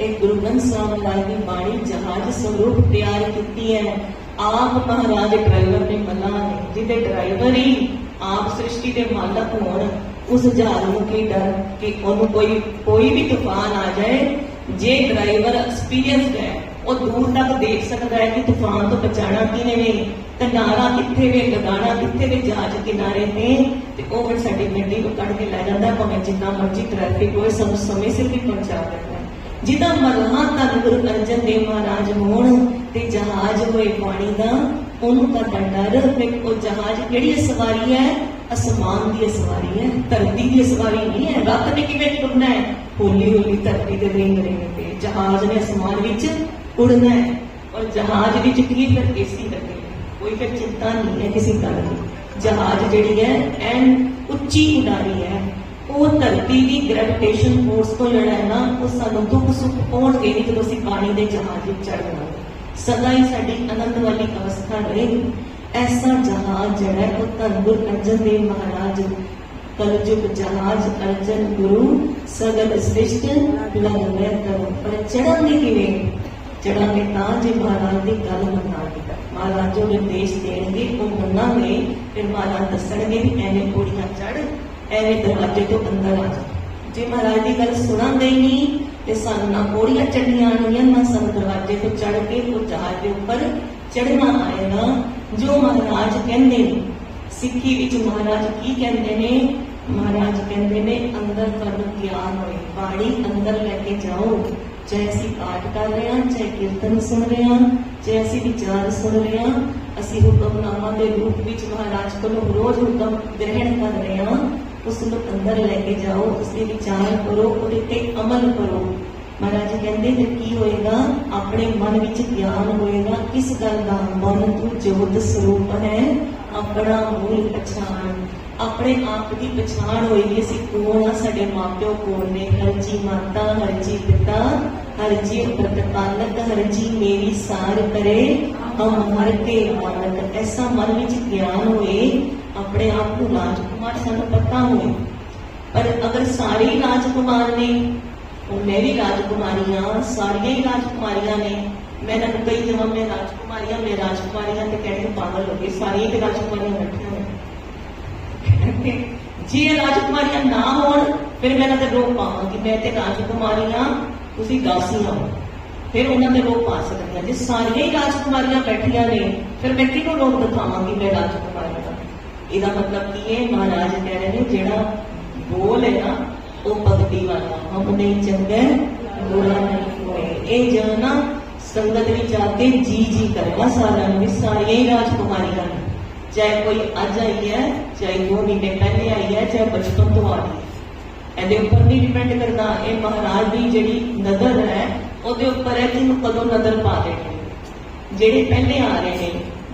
ਇਹ ਗੁਰੂ ਗ੍ਰੰਥ ਸਾਹਿਬ ਮਹਾਰਾਜ ਦੀ ਬਾਣੀ ਜਹਾਜ਼ ਸਰੂਪ ਤਿਆਰ ਕੀਤੀ ਹੈ। ਆਪ ਮਹਾਰਾਜ ਡਰਾਈਵਰ ਨੇ ਮਨਾ ਨੇ, ਜਿਹਦੇ ਡਰਾਈਵਰ ਹੀ ਆਪ ਸ੍ਰਿਸ਼ਟੀ ਦੇ ਮਾਲਕ ਹੋਣ, ਉਸ ਜਹਾਜ਼ ਨੂੰ ਕੀ ਡਰ ਕਿ ਉਹਨੂੰ ਕੋਈ ਕੋਈ ਵੀ ਤੂਫਾਨ ਆ ਜਾਏ, ਜੇ ਡਰਾਈਵਰ ਐਕਸਪੀਰੀਅੰਸਡ ਹੈ, ਉਹ ਦੂਰ ਤੱਕ ਦੇਖ ਸਕਦਾ ਹੈ ਕਿ ਤੂਫਾਨ ਤੋਂ ਬਚਾਣਾ ਕਿਵੇਂ ਨੇ, ਕਿਨਾਰਾ ਕਿੱਥੇ ਵੇ ਲਗਾਣਾ ਕਿੱਥੇ ਵੇ ਜਹਾਜ਼ ਕਿਨਾਰੇ ਨੇ, ਤੇ ਉਹ ਫਿਰ ਸਾਡੀ ਗੱਡੀ ਨੂੰ ਕੱਢ ਕੇ ਲੈ ਜਾਂਦਾ, ਭਾਵੇਂ ਜਿੰਨਾ ਮਰਜ਼ੀ ਟ੍ਰੈਫਿਕ ਹੋਏ, ਸਾਨੂੰ ਸਮੇਂ ਸਿਰ ਵੀ ਪਹੁੰਚਾ ਦਿੰਦਾ ਜਿਹਦਾ ਮਰਹਾ ਧੰਨ ਗੁਰੂ ਅਰਜਨ ਦੇਵ ਮਹਾਰਾਜ ਹੋਣ ਤੇ ਜਹਾਜ਼ ਹੋਏ ਪਾਣੀ ਦਾ, ਉਹਨੂੰ ਤਾਂ ਡਰ ਫਿਰ ਉਹ ਜਹਾਜ਼ ਕਿਹੜੀ ਸਵਾਰੀ ਹੈ? ਅਸਮਾਨ ਦੀ ਸਵਾਰੀ ਹੈ, ਧਰਤੀ ਦੀ ਸਵਾਰੀ ਨਹੀਂ ਹੈ ਰੱਤ ਨੇ ਕਿਵੇਂ ਟੁਰਨਾ ਹੈ? ਹੌਲੀ ਹੌਲੀ ਧਰਤੀ ਦੇ ਰਿੰਗ ਰਿੰਗ ਤੇ ਜਹਾਜ਼ ਨੇ ਅਸਮਾਨ ਵਿੱਚ ਉੜਨਾ ਹੈ। ਔਰ ਜਹਾਜ਼ ਵਿੱਚ ਕੀ ਫਿਰ ਏਸੀ ਲੱਗੇ? ਨੇ। ਕੋਈ ਫਿਰ ਚਿੰਤਾ ਨਹੀਂ ਹੈ ਕਿਸੇ ਗੱਲ ਦੀ। ਜਹਾਜ਼ ਜਿਹੜੀ ਹੈ, ਐਨ ਉੱਚੀ ਉਡਾਰੀ ਹੈ। ਉਹ ਧਰਤੀ ਦੀ ਗ੍ਰੈਵਿਟੇਸ਼ਨ ਫੋਰਸ ਤੋਂ ਜਿਹੜਾ ਹੈ ਨਾ, ਉਹ ਸਾਨੂੰ ਦੁੱਖ ਸੁੱਖ ਪਾਉਣਗੇ ਨਹੀਂ ਜਦੋਂ ਅਸੀਂ ਪਾਣੀ ਦੇ ਜਹਾਜ਼ ਵਿੱਚ ਚੜ੍ਹ ਸਦਾ ਹੀ ਸਾਡੀ ਆਨੰਦ ਵਾਲੀ ਅਵਸਥਾ ਰਹੇਗੀ ਐਸਾ ਜਹਾਜ਼ ਜਿਹੜਾ ਉਹ ਧੰਨ ਅਰਜਨ ਦੇਵ ਮਹਾਰਾਜ, ਕਲਯੁਗ ਜਹਾਜ਼ ਅਰਜਨ ਗੁਰੂ, ਸਗਲ ਸ੍ਰਿਸ਼ਟ ਲੰਗਰ ਕਰੋ। ਪਰ ਚੜ੍ਹਾਂਗੇ ਕਿਵੇਂ? ਚੜ੍ਹਾਂਗੇ ਤਾਂ ਜੇ ਮਹਾਰਾਜ ਦੀ ਗੱਲ ਮੰਨਾਂਗੇ। ਮਹਾਰਾਜ ਜੋ ਨਿਰਦੇਸ਼ ਦੇਣਗੇ, ਉਹ ਮੰਨਾਂਗੇ, ਫਿਰ ਮਹਾਰਾਜ ਦੱਸਣਗੇ ਵੀ ਐਵੇਂ ਪੌੜੀਆਂ ਚੜ੍ਹ। ਐਵੇਂ ਦਰਵਾਜ਼ੇ ਤੋਂ ਅੰਦਰ ਆ ਜਾ ਜੇ ਮਹਾਰਾਜ ਦੀ ਗੱਲ ਸੁਣਾਂਗੇ ਹੀ ਨਹੀਂ, ਤੇ ਸਾਨੂੰ ਨਾ ਪੌੜੀਆਂ ਚੜ੍ਹਨੀਆਂ ਆਉਣਗੀਆਂ, ਨਾ ਸਾਨੂੰ ਦਰਵਾਜ਼ੇ ਤੋਂ ਚੜ੍ਹ ਕੇ ਉਹ ਜਹਾਜ਼ ਦੇ ਉੱਪਰ ਚੜ੍ਹਨਾ ਆਏਗਾ। ਜੋ ਮਹਾਰਾਜ ਕਹਿੰਦੇ ਨੇ, ਸਿੱਖੀ ਵਿੱਚ ਮਹਾਰਾਜ ਕੀ ਕਹਿੰਦੇ ਨੇ? ਮਹਾਰਾਜ ਕਹਿੰਦੇ ਨੇ, ਅੰਦਰ ਤੁਹਾਨੂੰ ਗਿਆਨ ਹੋਏ, ਬਾਣੀ ਅੰਦਰ ਲੈ ਕੇ ਜਾਓ। ਚਾਹੇ ਅਸੀਂ ਪਾਠ ਕਰ ਰਹੇ ਹਾਂ, ਚਾਹੇ ਕੀਰਤਨ ਸੁਣ ਰਹੇ ਹਾਂ, ਚਾਹੇ ਅਸੀਂ ਵਿਚਾਰ ਸੁਣ ਰਹੇ ਹਾਂ, ਅਸੀਂ ਹੁਕਮਨਾਮਾ ਦੇ ਰੂਪ ਵਿੱਚ ਮਹਾਰਾਜ ਕੋਲੋਂ ਰੋਜ਼ ਹੁਕਮ ਗ੍ਰਹਿਣ ਕਰ ਰਹੇ ਹਾਂ। ਉਸ ਨੂੰ ਅੰਦਰ ਲੈ ਕੇ ਜਾਓ, ਉਸ ਦੇ ਵਿਚਾਰ ਕਰੋ, ਉਹਦੇ ਤੇ ਅਮਲ ਕਰੋ। ਮਹਾਰਾਜ ਕਹਿੰਦੇ ਤੇ ਕੀ ਹੋਏਗਾ? ਆਪਣੇ ਮਨ ਵਿੱਚ ਗਿਆਨ ਹੋਏਗਾ। ਕਿਸ ਗੱਲ ਦਾ ਮਨ ਤੂੰ ਜੋਤ ਸਰੂਪ ਹੈ। ਆਪਣਾ ਮੂਲ ਪਛਾਣ ਆਪਣੇ ਆਪ ਦੀ ਪਛਾਣ ਹੋਏਗੀ ਅਸੀਂ ਕੌਣ ਆ? ਸਾਡੇ ਮਾਪਿਓ ਕੌਣ ਨੇ? ਹਰ ਜੀ ਮਾਤਾ, ਹਰ ਜੀ ਪਿਤਾ, ਹਰ ਜੀ ਪ੍ਰਤਪਾਲਕ, ਹਰ ਜੀ ਮੇਰੀ ਸਾਰ ਕਰੇ। ਹਮ ਹਰ ਮਾਲਕ। ਐਸਾ ਮਨ ਵਿੱਚ ਗਿਆਨ ਹੋਏ, ਆਪਣੇ ਆਪ ਨੂੰ ਰਾਜਕੁਮਾਰ ਸਾਨੂੰ ਪਤਾ ਹੋਏ। ਪਰ ਅਗਰ ਸਾਰੇ ਰਾਜਕੁਮਾਰ ਨੇ, ਉਹ ਮੈਂ ਵੀ ਰਾਜਕੁਮਾਰੀ ਹਾਂ, ਸਾਰੀਆਂ ਹੀ ਰਾਜਕੁਮਾਰੀਆਂ ਨੇ। ਮੈਂ ਇਹਨਾਂ ਨੂੰ ਕਈ ਜਵਾਂ, ਮੈਂ ਰਾਜਕੁਮਾਰੀਆਂ ਮੈਂ ਰਾਜਕੁਮਾਰੀਆਂ ਤੇ ਕਹਿ ਕੇ ਪਾਗਲ ਹੋ ਗਏ ਸਾਰੀਆਂ ਤੇ ਰਾਜਕੁਮਾਰੀਆਂ ਬੈਠੀਆਂ ਹੋਈਆਂ ਜੇ ਰਾਜਕੁਮਾਰੀਆਂ ਨਾ ਹੋਣ, ਫਿਰ ਮੈਂ ਇਹਨਾਂ ਤੇ ਰੋਕ ਪਾਵਾਂਗੀ ਮੈਂ ਤੇ ਰਾਜਕੁਮਾਰੀਆਂ, ਤੁਸੀਂ ਦਾਸੀਆਂ ਹੋ ਫਿਰ ਉਹਨਾਂ ਤੇ ਰੋਕ ਪਾ ਸਕਦੀ ਹਾਂ। ਜੇ ਸਾਰੀਆਂ ਹੀ ਰਾਜਕੁਮਾਰੀਆਂ ਬੈਠੀਆਂ ਨੇ, ਫਿਰ ਮੈਂ ਕਿਹਨੂੰ ਰੋਕ ਦਿਖਾਵਾਂਗੀ ਮੈਂ ਰਾਜਕੁਮਾਰੀ ਦਾ ਇਹਦਾ ਮਤਲਬ ਕੀ ਹੈ? ਮਹਾਰਾਜ ਕਹਿ ਰਹੇ ਨੇ, ਜਿਹੜਾ ਬੋਲ ਹੈ ਨਾ, ਉਹ ਭਗਤੀ ਵਾਲਾ ਹਮ ਨਹੀਂ ਚੰਗੇ ਬੁਰਾ ਨਹੀਂ ਹੋਏ ਇਹ ਜਾਨਾ ਸੰਗਤ ਵਿੱਚ ਆ ਕੇ ਜੀ ਜੀ ਕਰਨਾ ਸਾਰਿਆਂ ਨੂੰ ਵੀ ਸਾਰੀਆਂ ਹੀ ਰਾਜਕੁਮਾਰੀਆਂ ਨੇ। ਚਾਹੇ ਕੋਈ ਅੱਜ ਆਈ ਹੈ, ਚਾਹੇ ਦੋ ਮਹੀਨੇ ਪਹਿਲੇ ਆਈ ਹੈ, ਚਾਹੇ ਬਚਪਨ ਤੋਂ ਆ ਰਹੀ ਹੈ। ਇਹਦੇ ਉੱਪਰ ਨਹੀਂ ਡਿਪੈਂਡ ਕਰਦਾ, ਇਹ ਮਹਾਰਾਜ ਦੀ ਜਿਹੜੀ ਨਜ਼ਰ ਹੈ, ਉਹਦੇ ਉੱਪਰ ਹੈ ਕਿ ਉਹਨੂੰ ਕਦੋਂ ਨਜ਼ਰ ਪਾ ਦੇਣੀ ਜਿਹੜੇ ਪਹਿਲੇ ਆ ਰਹੇ ਨੇ,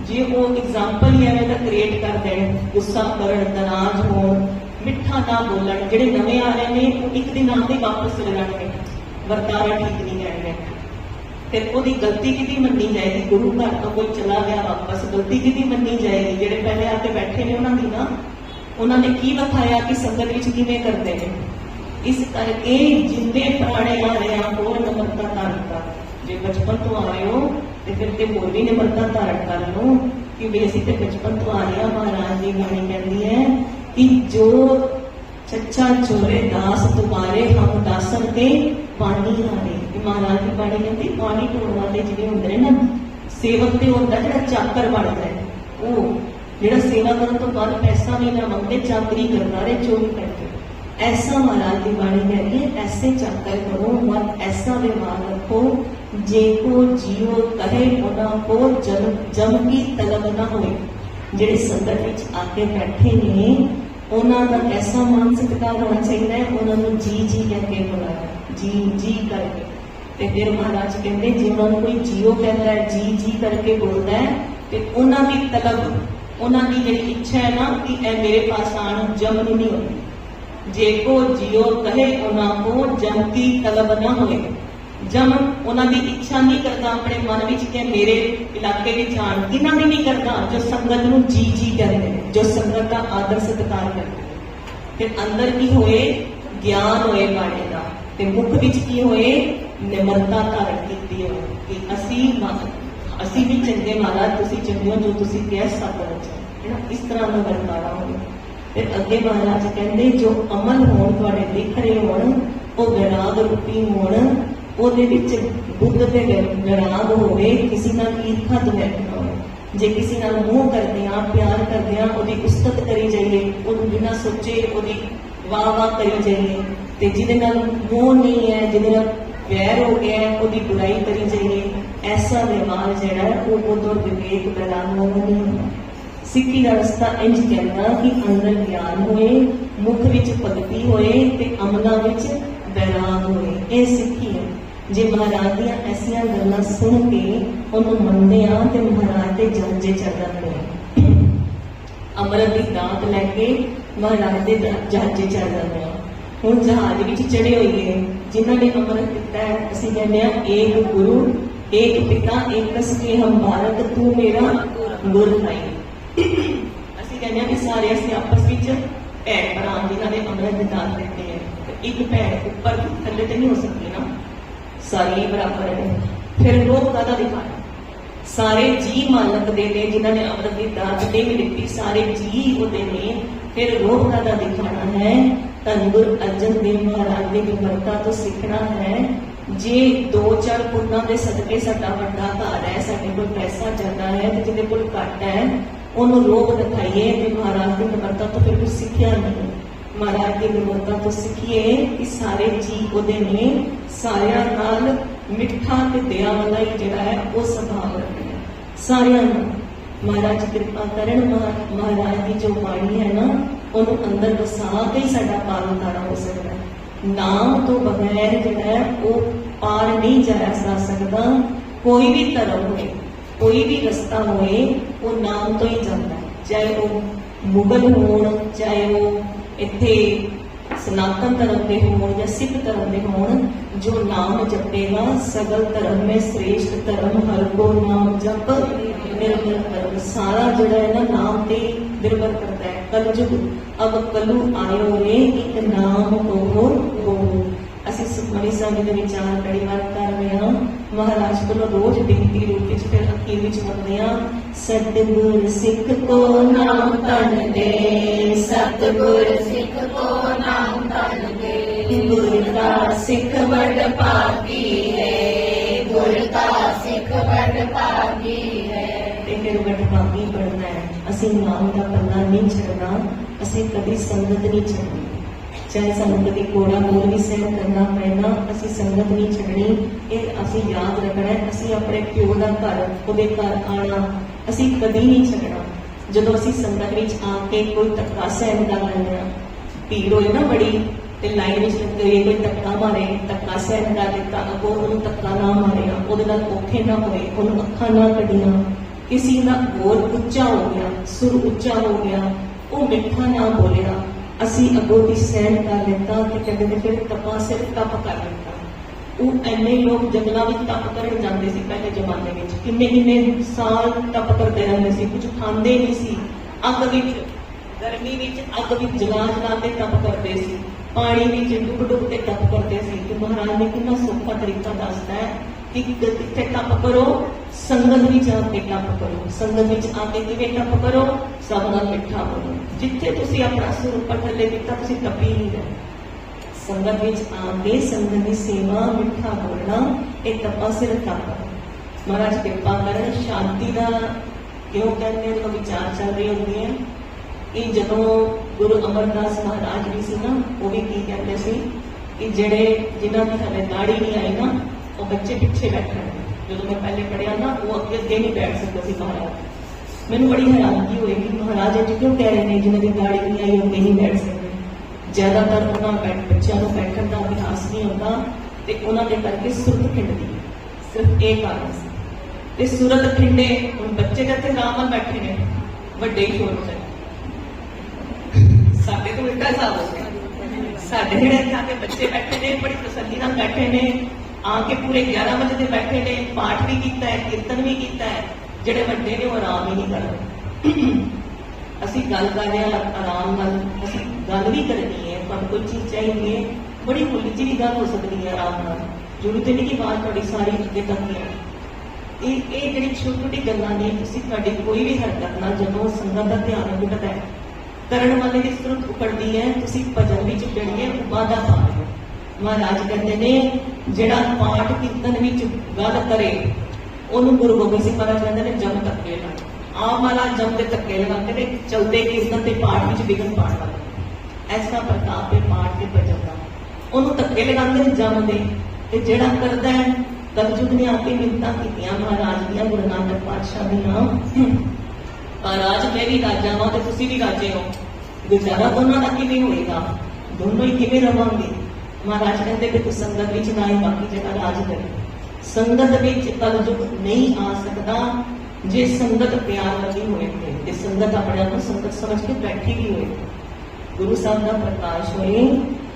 ਜੇ ਉਹ ਐਗਜ਼ਾਮਪਲ ਹੀ ਐਵੇਂ ਦਾ ਕ੍ਰੀਏਟ ਕਰ ਦੇਣ ਗੁੱਸਾ ਕਰਨ ਤਨਾਜ ਹੋਣ, ਮਿੱਠਾ ਨਾ ਬੋਲਣ, ਜਿਹੜੇ ਨਵੇਂ ਆ ਰਹੇ ਨੇ, ਉਹ ਇੱਕ ਦਿਨ ਆਉਂਦੇ ਹੀ ਵਾਪਸ ਚਲੇ ਜਾਣਗੇ। ਵਰਤਾਰਾ ਠੀਕ ਨਹੀਂ ਕਰਨਗੇ ਫਿਰ ਉਹਦੀ ਗਲਤੀ ਕਿਹਦੀ ਮੰਨੀ ਜਾਏਗੀ? ਗੁਰੂ ਘਰ ਤੋਂ ਕੋਈ ਚਲਾ ਗਿਆ ਵਾਪਸ, ਗਲਤੀ ਕਿਹਦੀ ਮੰਨੀ ਜਾਏਗੀ? ਜਿਹੜੇ ਪਹਿਲੇ ਆ ਕੇ ਬੈਠੇ ਨੇ ਉਹਨਾਂ ਦੀ ਨਾ, ਉਹਨਾਂ ਨੇ ਕੀ ਵਿਖਾਇਆ ਕਿ ਸੰਗਤ ਵਿੱਚ ਕਿਵੇਂ ਕਰਦੇ ਨੇ? ਇਸ ਕਰਕੇ ਜਿੰਨੇ ਪੁਰਾਣੇ ਆ ਰਹੇ ਆ, ਹੋਰ ਨਮਰਤਾ ਧਾਰਨ ਜੇ ਬਚਪਨ ਤੋਂ ਆ ਰਹੇ ਹੋ, ਤੇ ਫਿਰ ਤੇ ਹੋਰ ਵੀ ਨਿਮਰਤਾ ਧਾਰਨ ਕਰ ਲਓ ਕਿ ਵੀ ਅਸੀਂ ਤੇ ਬਚਪਨ ਤੋਂ ਆ ਰਹੇ ਹਾਂ, ਮਹਾਰਾਜ ਦੀ ਬਾਣੀ ਕਹਿੰਦੀ ਹੈ ਕਿ ਜੋ ਚੱਚਾ ਚੋਰੇ ਦਾਸ ਤੁਮਾਰੇ ਹਮ ਦਾਸਨ ਤੇ ਪਾਣੀ ਹਾਰੇ ਇਹ ਮਹਾਰਾਜ ਦੀ ਬਾਣੀ ਕਹਿੰਦੀ ਪਾਣੀ ਢੋਣ ਵਾਲੇ ਜਿਹੜੇ ਹੁੰਦੇ ਨੇ ਨਾ, ਸੇਵਕ ਤੇ ਹੁੰਦਾ ਜਿਹੜਾ ਚਾਕਰ ਬਣਦਾ ਹੈ ਉਹ ਜਿਹੜਾ ਸੇਵਾ ਕਰਨ ਤੋਂ ਬਾਅਦ ਪੈਸਾ ਵੀ ਨਾ ਮੰਗਦੇ ਚਾਕਰੀ ਕਰਦਾ ਰਹੇ ਚੋਰੀ ਕਰਕੇ। ਐਸਾ ਮਹਾਰਾਜ ਦੀ ਬਾਣੀ ਕਹਿੰਦੀ ਹੈ, ਐਸੇ ਚਾਕਰ ਕਰੋ, ਮਨ ਐਸਾ ਵਿਵਹਾਰ ਰੱਖੋ, ਜੇ ਕੋ ਜੀਓ ਕਹੇ ਉਹਨਾਂ ਕੋ ਜਮ ਜਮ ਕੀ ਤਲਬ ਨਾ ਹੋਏ। ਜਿਹੜੇ ਸੰਗਤ ਵਿੱਚ ਆ ਕੇ ਬੈਠੇ ਨੇ ਉਹਨਾਂ ਦਾ ਐਸਾ ਮਾਨਸਿਕਤਾ ਹੋਣਾ ਚਾਹੀਦਾ ਹੈ, ਉਹਨਾਂ ਨੂੰ ਜੀ ਜੀ ਕਹਿ ਬੁਲਾਇਆ, ਜੀ ਜੀ ਕਰਕੇ। ਤੇ ਫਿਰ ਮਹਾਰਾਜ ਕਹਿੰਦੇ, ਜੇ ਉਹਨਾਂ ਨੂੰ ਕੋਈ ਜੀਓ ਕਹਿੰਦਾ ਹੈ, ਜੀ ਜੀ ਕਰਕੇ ਬੋਲਦਾ ਹੈ, ਤੇ ਉਹਨਾਂ ਦੀ ਤਲਬ, ਉਹਨਾਂ ਦੀ ਜਿਹੜੀ ਇੱਛਾ ਹੈ ਨਾ, ਕਿ ਇਹ ਮੇਰੇ ਪਾਸ ਆਣ ਜਮ ਨਹੀਂ ਹੁੰਦੀ ਜੇ ਕੋ ਜਿਉ ਕਹੇ, ਉਹਨਾਂ ਕੋ ਜਮ ਕੀ ਤਲਬ ਨਾ ਹੋਏ। ਜਮ ਉਹਨਾਂ ਦੀ ਇੱਛਾ ਨਹੀਂ ਕਰਦਾ, ਆਪਣੇ ਮਨ ਵਿੱਚ ਕਿ ਮੇਰੇ ਇਲਾਕੇ ਵਿੱਚ ਆਣ ਕਿਨਾਂ ਦੀ ਨਹੀਂ ਕਰਦਾ, ਜੋ ਸੰਗਤ ਨੂੰ ਜੀ ਜੀ ਕਹਿੰਦੇ ਜੋ ਸੰਗਤ ਦਾ ਆਦਰ ਸਤਿਕਾਰ ਕਰਦੇ। ਤੇ ਅੰਦਰ ਕੀ ਹੋਏ? ਗਿਆਨ ਹੋਏ ਬਾਣੀ ਦਾ। ਤੇ ਮੁਖ ਵਿੱਚ ਕੀ ਹੋਏ? ਨਿਮਰਤਾ ਧਾਰਨ ਕੀਤੀ ਹੋਏ, ਕਿ ਅਸੀਂ ਅਸੀਂ ਵੀ ਚੰਗੇ ਮਹਾਰਾਜ ਤੁਸੀਂ ਚੰਗੇ ਹੋ, ਜੋ ਤੁਸੀਂ ਕਹਿ ਸਕਦੇ ਹੋ। ਹੈ ਇਸ ਤਰ੍ਹਾਂ ਦਾ ਵਰਤਾਰਾ ਹੋਵੇ। ਫਿਰ ਅੱਗੇ ਮਹਾਰਾਜ ਕਹਿੰਦੇ, ਜੋ ਅਮਲ ਹੋਣ, ਤੁਹਾਡੇ ਲਿਖ ਰਹੇ ਹੋਣ, ਉਹ ਵਿਰਾਗ ਰੂਪੀ ਹੋਣ ਉਹਦੇ ਵਿੱਚ ਬੁੱਧ ਤੇ ਵਿਰਾਗ ਹੋਵੇ ਕਿਸੇ ਨਾਲ ਈਰਖਾ ਦੁਵੇਖ ਨਾ ਹੋਵੇ ਜੇ ਕਿਸੇ ਨਾਲ ਮੋਹ ਕਰਦੇ ਆ ਪਿਆਰ ਕਰਦੇ ਆ ਉਹਦੀ ਉਸਤਤ ਕਰੀ ਜਾਈਏ, ਉਹਨੂੰ ਬਿਨਾਂ ਸੋਚੇ ਉਹਦੀ ਵਾਹ ਵਾਹ ਕਰੀ ਜਾਈਏ, ਤੇ ਜਿਹਦੇ ਨਾਲ ਮੋਹ ਨਹੀਂ ਹੈ, ਜਿਹਦੇ ਨਾਲ ਵੈਰ ਹੋ ਗਿਆ ਉਹਦੀ ਬੁਰਾਈ ਕਰੀ ਜਾਈਏ, ਐਸਾ ਵਿਵਹਾਰ ਜਿਹੜਾ ਉਹ ਬੁੱਧ ਵਿਵੇਕ ਵਿਰਾਗ ਵਾਲਾ ਨਹੀਂ ਹੁੰਦਾ। ਸਿੱਖੀ ਦਾ ਰਸਤਾ ਇੰਜ ਕਹਿੰਦਾ ਕਿ ਅੰਦਰ ਗਿਆਨ ਹੋਏ, ਮੁਖ ਵਿੱਚ ਭਗਤੀ ਹੋਏ ਤੇ ਅਮਲਾਂ ਵਿੱਚ ਬੈਰਾਗ ਹੋਏ। ਇਹ ਸਿੱਖੀ ਹੈ। ਜੇ ਮਹਾਰਾਜ ਦੀਆਂ ਐਸੀਆਂ ਗੱਲਾਂ ਸੁਣ ਕੇ ਉਹਨੂੰ ਮੰਨਦੇ ਆ ਤੇ ਮਹਾਰਾਜ ਦੇ ਜੰਜੇ ਚੱਲ ਜਾਂਦੇ ਅਮਰਤ ਦੀ ਦਾਤ ਲੈ ਕੇ ਮਹਾਰਾਜ ਦੇ ਦ- ਜਹਾਜ਼ੇ ਚੱਲ ਜਾਂਦੇ ਆ ਹੁਣ ਜਹਾਜ਼ ਵਿੱਚ ਚੜੇ ਹੋਈਏ, ਜਿਨ੍ਹਾਂ ਨੇ ਅਮਰਤ ਕੀਤਾ ਹੈ, ਅਸੀਂ ਕਹਿੰਦੇ ਆ ਏਕ ਗੁਰੂ, ਏਕ ਪਿਤਾ, ਏਕਸ ਕੇ ਹਮ ਭਾਰਤ, ਤੂੰ ਮੇਰਾ ਗੁਰ ਹੈ ਅਸੀਂ ਕਹਿੰਦੇ ਆ ਕਿ ਸਾਰੇ ਅਸੀਂ ਆਪਸ ਵਿੱਚ ਭੈਣ ਭਰਾ ਜਿਨ੍ਹਾਂ ਨੇ ਅਮਰਤ ਦੀ ਦਾਤ ਦਿੱਤੀ ਹੈ ਇੱਕ ਭੈਣ ਉੱਪਰ ਥੱਲੇ ਤੇ ਨਹੀਂ ਹੋ ਸਕਦੀ ਨਾ। ਸਾਰੇ ਹੀ ਬਰਾਬਰ ਨੇ। ਫਿਰ ਲੋਕ ਕਾਹਦਾ ਦਿਖਾਣਾ ਸਾਰੇ ਜੀ ਮਾਲਕ ਦੇ ਨੇ, ਜਿਨ੍ਹਾਂ ਨੇ ਅੰਮ੍ਰਿਤ ਦੀ ਦਾਤ ਦੇ ਵੀ ਦਿੱਤੀ, ਸਾਰੇ ਜੀ ਉਹਦੇ ਨੇ। ਫਿਰ ਰੋਹ ਦਾ ਦਿਖਾਣਾ ਹੈ? ਧੰਨ ਅਰਜਨ ਦੇਵ ਮਹਾਰਾਜ ਦੀ ਵਿਮਰਤਾ ਤੋਂ ਸਿੱਖਣਾ ਹੈ। ਜੇ ਦੋ ਚਾਰ ਪੁੰਨਾਂ ਦੇ ਸਦਕੇ ਸਾਡਾ ਵੱਡਾ ਘਰ ਹੈ, ਸਾਡੇ ਕੋਲ ਪੈਸਾ ਜ਼ਿਆਦਾ ਹੈ ਤੇ ਜਿਹਦੇ ਕੋਲ ਘੱਟ ਹੈ, ਉਹਨੂੰ ਰੋਗ ਦਿਖਾਈਏ ਤੇ ਮਹਾਰਾਜ ਦੀ ਵਿਮਰਤਾ ਤੋਂ ਫਿਰ ਕੁਝ ਸਿੱਖਿਆ ਨਹੀਂ। ਮਹਾਰਾਜ ਦੀ ਗੁਣਵੱਤਾ ਤੋਂ ਸਿੱਖੀਏ ਕਿ ਸਾਰੇ ਜੀ ਉਹਦੇ ਨੇ ਸਾਰਿਆਂ ਨਾਲ ਮਿੱਠਾ ਤੇ ਦਇਆ ਵਾਲਾ ਹੀ ਜਿਹੜਾ ਹੈ, ਉਹ ਸੁਭਾਅ ਰੱਖਣਾ ਸਾਰਿਆਂ ਨੂੰ। ਮਹਾਰਾਜ ਕਿਰਪਾ ਕਰਨ ਮਹਾਰਾਜ ਦੀ ਜੋ ਬਾਣੀ ਹੈ ਨਾ, ਉਹਨੂੰ ਅੰਦਰ ਵਸਾ ਕੇ ਹੀ ਸਾਡਾ ਪਾਲਣ ਤਾਰਾ ਹੋ ਸਕਦਾ ਨਾਮ ਤੋਂ ਬਗੈਰ ਜਿਹੜਾ ਹੈ, ਉਹ ਪਾਰ ਨਹੀਂ ਜਾਇਆ ਜਾ ਸਕਦਾ। ਕੋਈ ਵੀ ਧਰਮ ਹੋਏ, ਕੋਈ ਵੀ ਰਸਤਾ ਹੋਏ, ਉਹ ਨਾਮ ਤੋਂ ਹੀ ਜਾਂਦਾ ਹੈ। ਚਾਹੇ ਉਹ ਮੁਗਲ ਹੋਣ, ਚਾਹੇ ਉਹ ਇੱਥੇ ਸਨਾਤਨ ਧਰਮ ਦੇ ਹੋਣ ਜਾਂ ਸਿੱਖ ਧਰਮ ਦੇ ਹੋਣ, ਜੋ ਨਾਮ ਜਪੇਗਾ ਸਗਲ ਧਰਮ ਮੇ ਸ੍ਰੇਸ਼ਟ ਧਰਮ, ਹਰ ਕੋ ਨਾਮ ਜਪ ਨਿਰਭਰ ਧਰਮ, ਸਾਰਾ ਜਿਹੜਾ ਹੈ ਨਾ ਨਾਮ ਤੇ ਨਿਰਭਰ ਕਰਦਾ ਹੈ। ਕਲਯੁਗ, ਅਬ ਕਲੂ ਆਇਓ ਨੇ ਇੱਕ ਨਾਮ ਕੋ ਹੋ ਅਸੀਂ ਸੁਖਮਨੀ ਸਾਹਿਬ ਦੇ ਵਿਚਾਰ ਕਈ ਵਾਰ ਕਰ ਰਹੇ ਹਾਂ। ਮਹਾਰਾਜ ਕੋਲੋਂ ਰੋਜ਼ ਬਿੰਤੀ ਰੂਪ ਵਿੱਚ ਫਿਰ ਅਖੀਰ ਵਿੱਚ ਮੰਗਦੇ ਹਾਂ, ਸਤਿਗੁਰ ਸਿੱਖ ਕੋ ਨਾਮ ਤਨ ਦੇ, ਸਤਿਗੁਰ ਸਿੱਖ ਕੋ ਨਾਮ ਤਨ ਦੇ। ਗੁਰ ਦਾ ਸਿੱਖ ਬੜ ਭਾਗੀ ਹੈ, ਗੁਰ ਦਾ ਸਿੱਖ ਬੜ ਭਾਗੀ ਹੈ। ਤੇ ਫਿਰ ਗਠਬਾਗੀ ਬਣਨਾ ਹੈ। ਅਸੀਂ ਨਾਮ ਦਾ ਪੱਲਾ ਨਹੀਂ ਛੱਡਣਾ, ਅਸੀਂ ਕਦੀ ਸੰਗਤ ਨਹੀਂ ਛੱਡਣੀ। ਚਾਹੇ ਸਾਨੂੰ ਕਦੀ ਕੋੜਾ ਮੋੜ ਵੀ ਸਹਿਣ ਕਰਨਾ ਪਏ ਨਾ ਅਸੀਂ ਸੰਗਤ ਨਹੀਂ ਛੱਡਣੀ, ਇਹ ਅਸੀਂ ਯਾਦ ਰੱਖਣਾ, ਅਸੀਂ ਆਪਣੇ ਪਿਓ ਦਾ ਘਰ, ਉਹਦੇ ਘਰ ਆਣਾ ਅਸੀਂ ਕਦੀ ਨਹੀਂ ਛੱਡਣਾ। ਜਦੋਂ ਅਸੀਂ ਸੰਗਤ ਵਿੱਚ ਆ ਕੇ ਕੋਈ ਧੱਕਾ ਸਹਿਣ ਕਰ ਲੈਂਦੇ ਹਾਂ, ਭੀੜ ਹੋਏ ਨਾ ਬੜੀ, ਤੇ ਲਾਈਨ ਵਿੱਚ ਲੱਗੇ ਹੋਏ ਕੋਈ ਧੱਕਾ ਮਾਰੇ, ਧੱਕਾ ਸਹਿਣ ਕਰ ਦਿੱਤਾ, ਅੱਗੋਂ ਉਹਨੂੰ ਧੱਕਾ ਨਾ ਮਾਰਿਆ ਉਹਦੇ ਨਾਲ ਔਖੇ ਨਾ ਹੋਏ, ਉਹਨੂੰ ਅੱਖਾਂ ਨਾ ਕੱਢੀਆਂ, ਕਿਸੇ ਦਾ ਗੋਲ ਉੱਚਾ ਹੋ ਗਿਆ, ਸੁਰ ਉੱਚਾ ਹੋ ਗਿਆ, ਉਹ ਮਿੱਠਾ ਨਾ ਬੋਲਿਆ ਅਸੀਂ ਅੱਗੋਂ ਦੀ ਸਹਿਣ ਕਰ ਲਿੱਤਾ ਤੇ ਕਹਿੰਦੇ ਨੇ ਫਿਰ ਤਪਾ ਸਿਰ ਤਪ ਕਰ ਲਿੱਤਾ ਉਹ ਐਨੇ ਲੋਕ ਜੰਗਲਾਂ ਵਿੱਚ ਤਪ ਕਰਨ ਜਾਂਦੇ ਸੀ ਪਹਿਲੇ ਜ਼ਮਾਨੇ ਵਿੱਚ। ਕਿੰਨੇ ਕਿੰਨੇ ਸਾਲ ਤਪ ਕਰਦੇ ਰਹਿੰਦੇ ਸੀ, ਕੁਝ ਖਾਂਦੇ ਨਹੀਂ ਸੀ। ਅੱਗ ਵਿੱਚ, ਗਰਮੀ ਵਿੱਚ ਅੱਗ ਵਿੱਚ ਜਲਾ ਜਲਾ ਕੇ ਤਪ ਕਰਦੇ ਸੀ। ਪਾਣੀ ਵਿੱਚ ਡੁੱਬ ਡੁੱਬ ਕੇ ਤਪ ਕਰਦੇ ਸੀ। ਤੇ ਮਹਾਰਾਜ ਨੇ ਕਿੰਨਾ ਸੌਖਾ ਤਰੀਕਾ ਦੱਸਦਾ ਹੈ ਕਿ ਕਿੱਥੇ ਤਪ ਕਰੋ, ਸੰਗਤ ਵਿੱਚ ਆ ਕੇ ਤਪ ਕਰੋ, ਸੰਗਤ ਵਿੱਚ ਆ ਕੇ ਕਿਵੇਂ ਤਪ ਕਰੋ, ਸਭ ਨਾਲ ਮਿੱਠਾ ਬੋਲੋ। ਜਿੱਥੇ ਤੁਸੀਂ ਆਪਣਾ ਸਿਰ ਉੱਪਰ ਥੱਲੇ ਕੀਤਾ, ਤੁਸੀਂ ਤਪੀ ਨਹੀਂ ਰਹੇ ਸੰਗਤ ਵਿੱਚ ਆ ਕੇ ਸੰਗਤ ਦੀ ਸੇਵਾ, ਮਿੱਠਾ ਬੋਲਣਾ, ਇਹ ਤਪਾ ਸਿਰ ਤਪ ਮਹਾਰਾਜ ਕਿਰਪਾ ਕਰਨ, ਸ਼ਾਂਤੀ ਦਾ ਕਿਉਂ ਕਹਿੰਦੇ ਨੇ ਵਿਚਾਰ ਚੱਲ ਰਹੀ ਹੁੰਦੀ ਹੈ ਇਹ ਜਦੋਂ ਗੁਰੂ ਅਮਰਦਾਸ ਮਹਾਰਾਜ ਵੀ ਸੀ ਨਾ, ਉਹ ਵੀ ਕੀ ਕਹਿੰਦੇ ਸੀ, ਕਿ ਜਿਹੜੇ ਜਿਨ੍ਹਾਂ ਦੀ ਹਲੇ ਦਾੜੀ ਨਹੀਂ ਆਈ ਨਾ ਉਹ ਬੱਚੇ ਪਿੱਛੇ ਬੈਠਣ ਜਦੋਂ ਮੈਂ ਪਹਿਲੇ ਪੜਿਆ ਨਾ, ਉਹ ਅੱਗੇ ਅੱਗੇ ਨਹੀਂ ਬੈਠ ਸਕਦਾ ਸੀ ਮਹਾਰਾਜ ਮੈਨੂੰ ਬੜੀ ਹੈਰਾਨਗੀ ਹੋਈ ਕਿ ਮਹਾਰਾਜ ਇਹ ਕਿਉਂ ਕਹਿ ਰਹੇ ਨੇ ਜਿਨ੍ਹਾਂ ਦੀ ਦਾੜੀ ਨਹੀਂ ਆਈ, ਉਹ ਨਹੀਂ ਬੈਠ ਸਕਦੇ। ਜ਼ਿਆਦਾਤਰ ਉਹਨਾਂ ਬੱਚਿਆਂ ਨੂੰ ਬੈਠਣ ਦਾ ਅਭਿਆਸ ਨਹੀਂ ਹੁੰਦਾ ਤੇ ਉਹਨਾਂ ਦੇ ਕਰਕੇ ਸੁਰਤ ਖਿੰਡਦੀ ਸਿਰਫ ਇਹ ਕਾਰਨ ਸੀ। ਤੇ ਸੁਰਤ ਖਿੰਡੇ, ਹੁਣ ਬੱਚੇ ਕਿੱਥੇ ਆਰਾਮ ਨਾਲ ਬੈਠੇ ਨੇ, ਵੱਡੇ ਹੀ ਸ਼ੋਰ ਚ ਸਾਡੇ ਤੋਂ ਉਲਟਾ ਹਿਸਾਬ ਹੋ ਗਿਆ। ਸਾਡੇ ਜਿਹੜੇ ਇੱਥੇ ਆ ਕੇ ਬੱਚੇ ਬੈਠੇ ਨੇ, ਬੜੀ ਤਸੱਲੀ ਨਾਲ ਬੈਠੇ ਨੇ ਆ ਕੇ ਪੂਰੇ 11 ਵਜੇ ਦੇ ਬੈਠੇ ਨੇ, ਪਾਠ ਵੀ ਕੀਤਾ ਹੈ, ਕੀਰਤਨ ਵੀ ਕੀਤਾ ਹੈ, ਜਿਹੜੇ ਵੱਡੇ ਨੇ ਉਹ ਆਰਾਮ ਹੀ ਨਹੀਂ ਕਰਦੇ। ਅਸੀਂ ਗੱਲ ਕਰ ਰਹੇ ਹਾਂ ਆਰਾਮ ਨਾਲ, ਅਸੀਂ ਗੱਲ ਵੀ ਕਰਨੀ ਹੈ ਪਰ ਕੋਈ ਚੀਜ਼ ਚਾਹੀਦੀ ਹੈ, ਬੜੀ ਉਲਝੀ ਦੀ ਗੱਲ ਹੋ ਸਕਦੀ ਹੈ ਆਰਾਮ ਨਾਲ। ਜ਼ਰੂਰਤ ਨਹੀਂ ਕਿ ਬਾਤ ਤੁਹਾਡੀ ਸਾਰੀ ਅੱਗੇ ਤੱਕ ਹੈ ਇਹ ਇਹ ਜਿਹੜੀ ਛੋਟੀ ਛੋਟੀ ਗੱਲਾਂ ਨੇ, ਤੁਸੀਂ ਤੁਹਾਡੀ ਕੋਈ ਵੀ ਹਰਕਤ ਨਾਲ ਜਦੋਂ ਸੰਗਤ ਦਾ ਧਿਆਨ ਉੱਡਦਾ ਹੈ ਕਰਨ ਵਾਲੇ ਦੀ ਸੁਰਤ ਉਕੜਦੀ ਹੈ, ਤੁਸੀਂ ਭਜਨ ਵਿੱਚ ਜੜੀਏ ਵਾਦਾ ਪਾ ਰਹੇ ਮਹਾਰਾਜ ਕਹਿੰਦੇ ਨੇ, ਜਿਹੜਾ ਪਾਠ ਕੀਰਤਨ ਵਿੱਚ ਗੱਲ ਕਰੇ, ਉਹਨੂੰ ਗੁਰੂ ਗੋਬਿੰਦ ਸਿੰਘ ਮਹਾਰਾਜ ਕਹਿੰਦੇ ਨੇ, ਜਮ ਧੱਕੇ ਲਾ ਆਮ ਵਾਲਾ ਜਮ ਤੇ ਧੱਕੇ ਲਗਾਉਂਦੇ ਨੇ, ਚਲਦੇ ਕੀਰਤਨ ਤੇ ਪਾਠ ਵਿੱਚ ਵਿਗਨ ਪਾਣ ਵਾਲੇ। ਐਸਾ ਪ੍ਰਤਾਪ ਹੈ ਪਾਠ ਤੇ ਭਜਨ ਉਹਨੂੰ ਧੱਕੇ ਲਗਾਉਂਦੇ ਨੇ ਜਮ ਦੇ। ਤੇ ਜਿਹੜਾ ਕਰਦਾ ਹੈ, ਕਲਯੁਗ ਨੇ ਆਪੇ ਮਿੰਤਾਂ ਕੀਤੀਆਂ ਮਹਾਰਾਜ ਦੀਆਂ, ਗੁਰੂ ਨਾਨਕ ਪਾਤਸ਼ਾਹ ਦੀਆਂ। ਮਹਾਰਾਜ ਮੈਂ ਵੀ ਰਾਜਾ ਵਾਂ ਤੇ ਤੁਸੀਂ ਵੀ ਰਾਜੇ ਹੋ। ਗੁਜ਼ਾਰਾ ਦੋਨਾਂ ਦਾ ਕਿਵੇਂ ਹੋਏਗਾ? ਦੋਨੋਂ ਹੀ ਕਿਵੇਂ ਰਵਾਂਗੇ? ਮਹਾਰਾਜ ਕਹਿੰਦੇ ਕਿ ਤੂੰ ਸੰਗਤ ਵਿੱਚ ਨਾ ਹੀ ਬਾਕੀ ਜਗ੍ਹਾ ਰਾਜ ਕਰੇ। ਸੰਗਤ ਵਿੱਚ ਕਲਯੁਗ ਨਹੀਂ ਆ ਸਕਦਾ, ਜੇ ਸੰਗਤ ਪਿਆਰ ਵਾਲੀ ਹੋਏ ਤੇ। ਜੇ ਸੰਗਤ ਆਪਣੇ ਆਪ ਨੂੰ ਸੰਗਤ ਸਮਝ ਕੇ ਬੈਠੀ ਵੀ ਹੋਏ। ਗੁਰੂ ਸਾਹਿਬ ਦਾ ਪ੍ਰਕਾਸ਼ ਹੋਏ,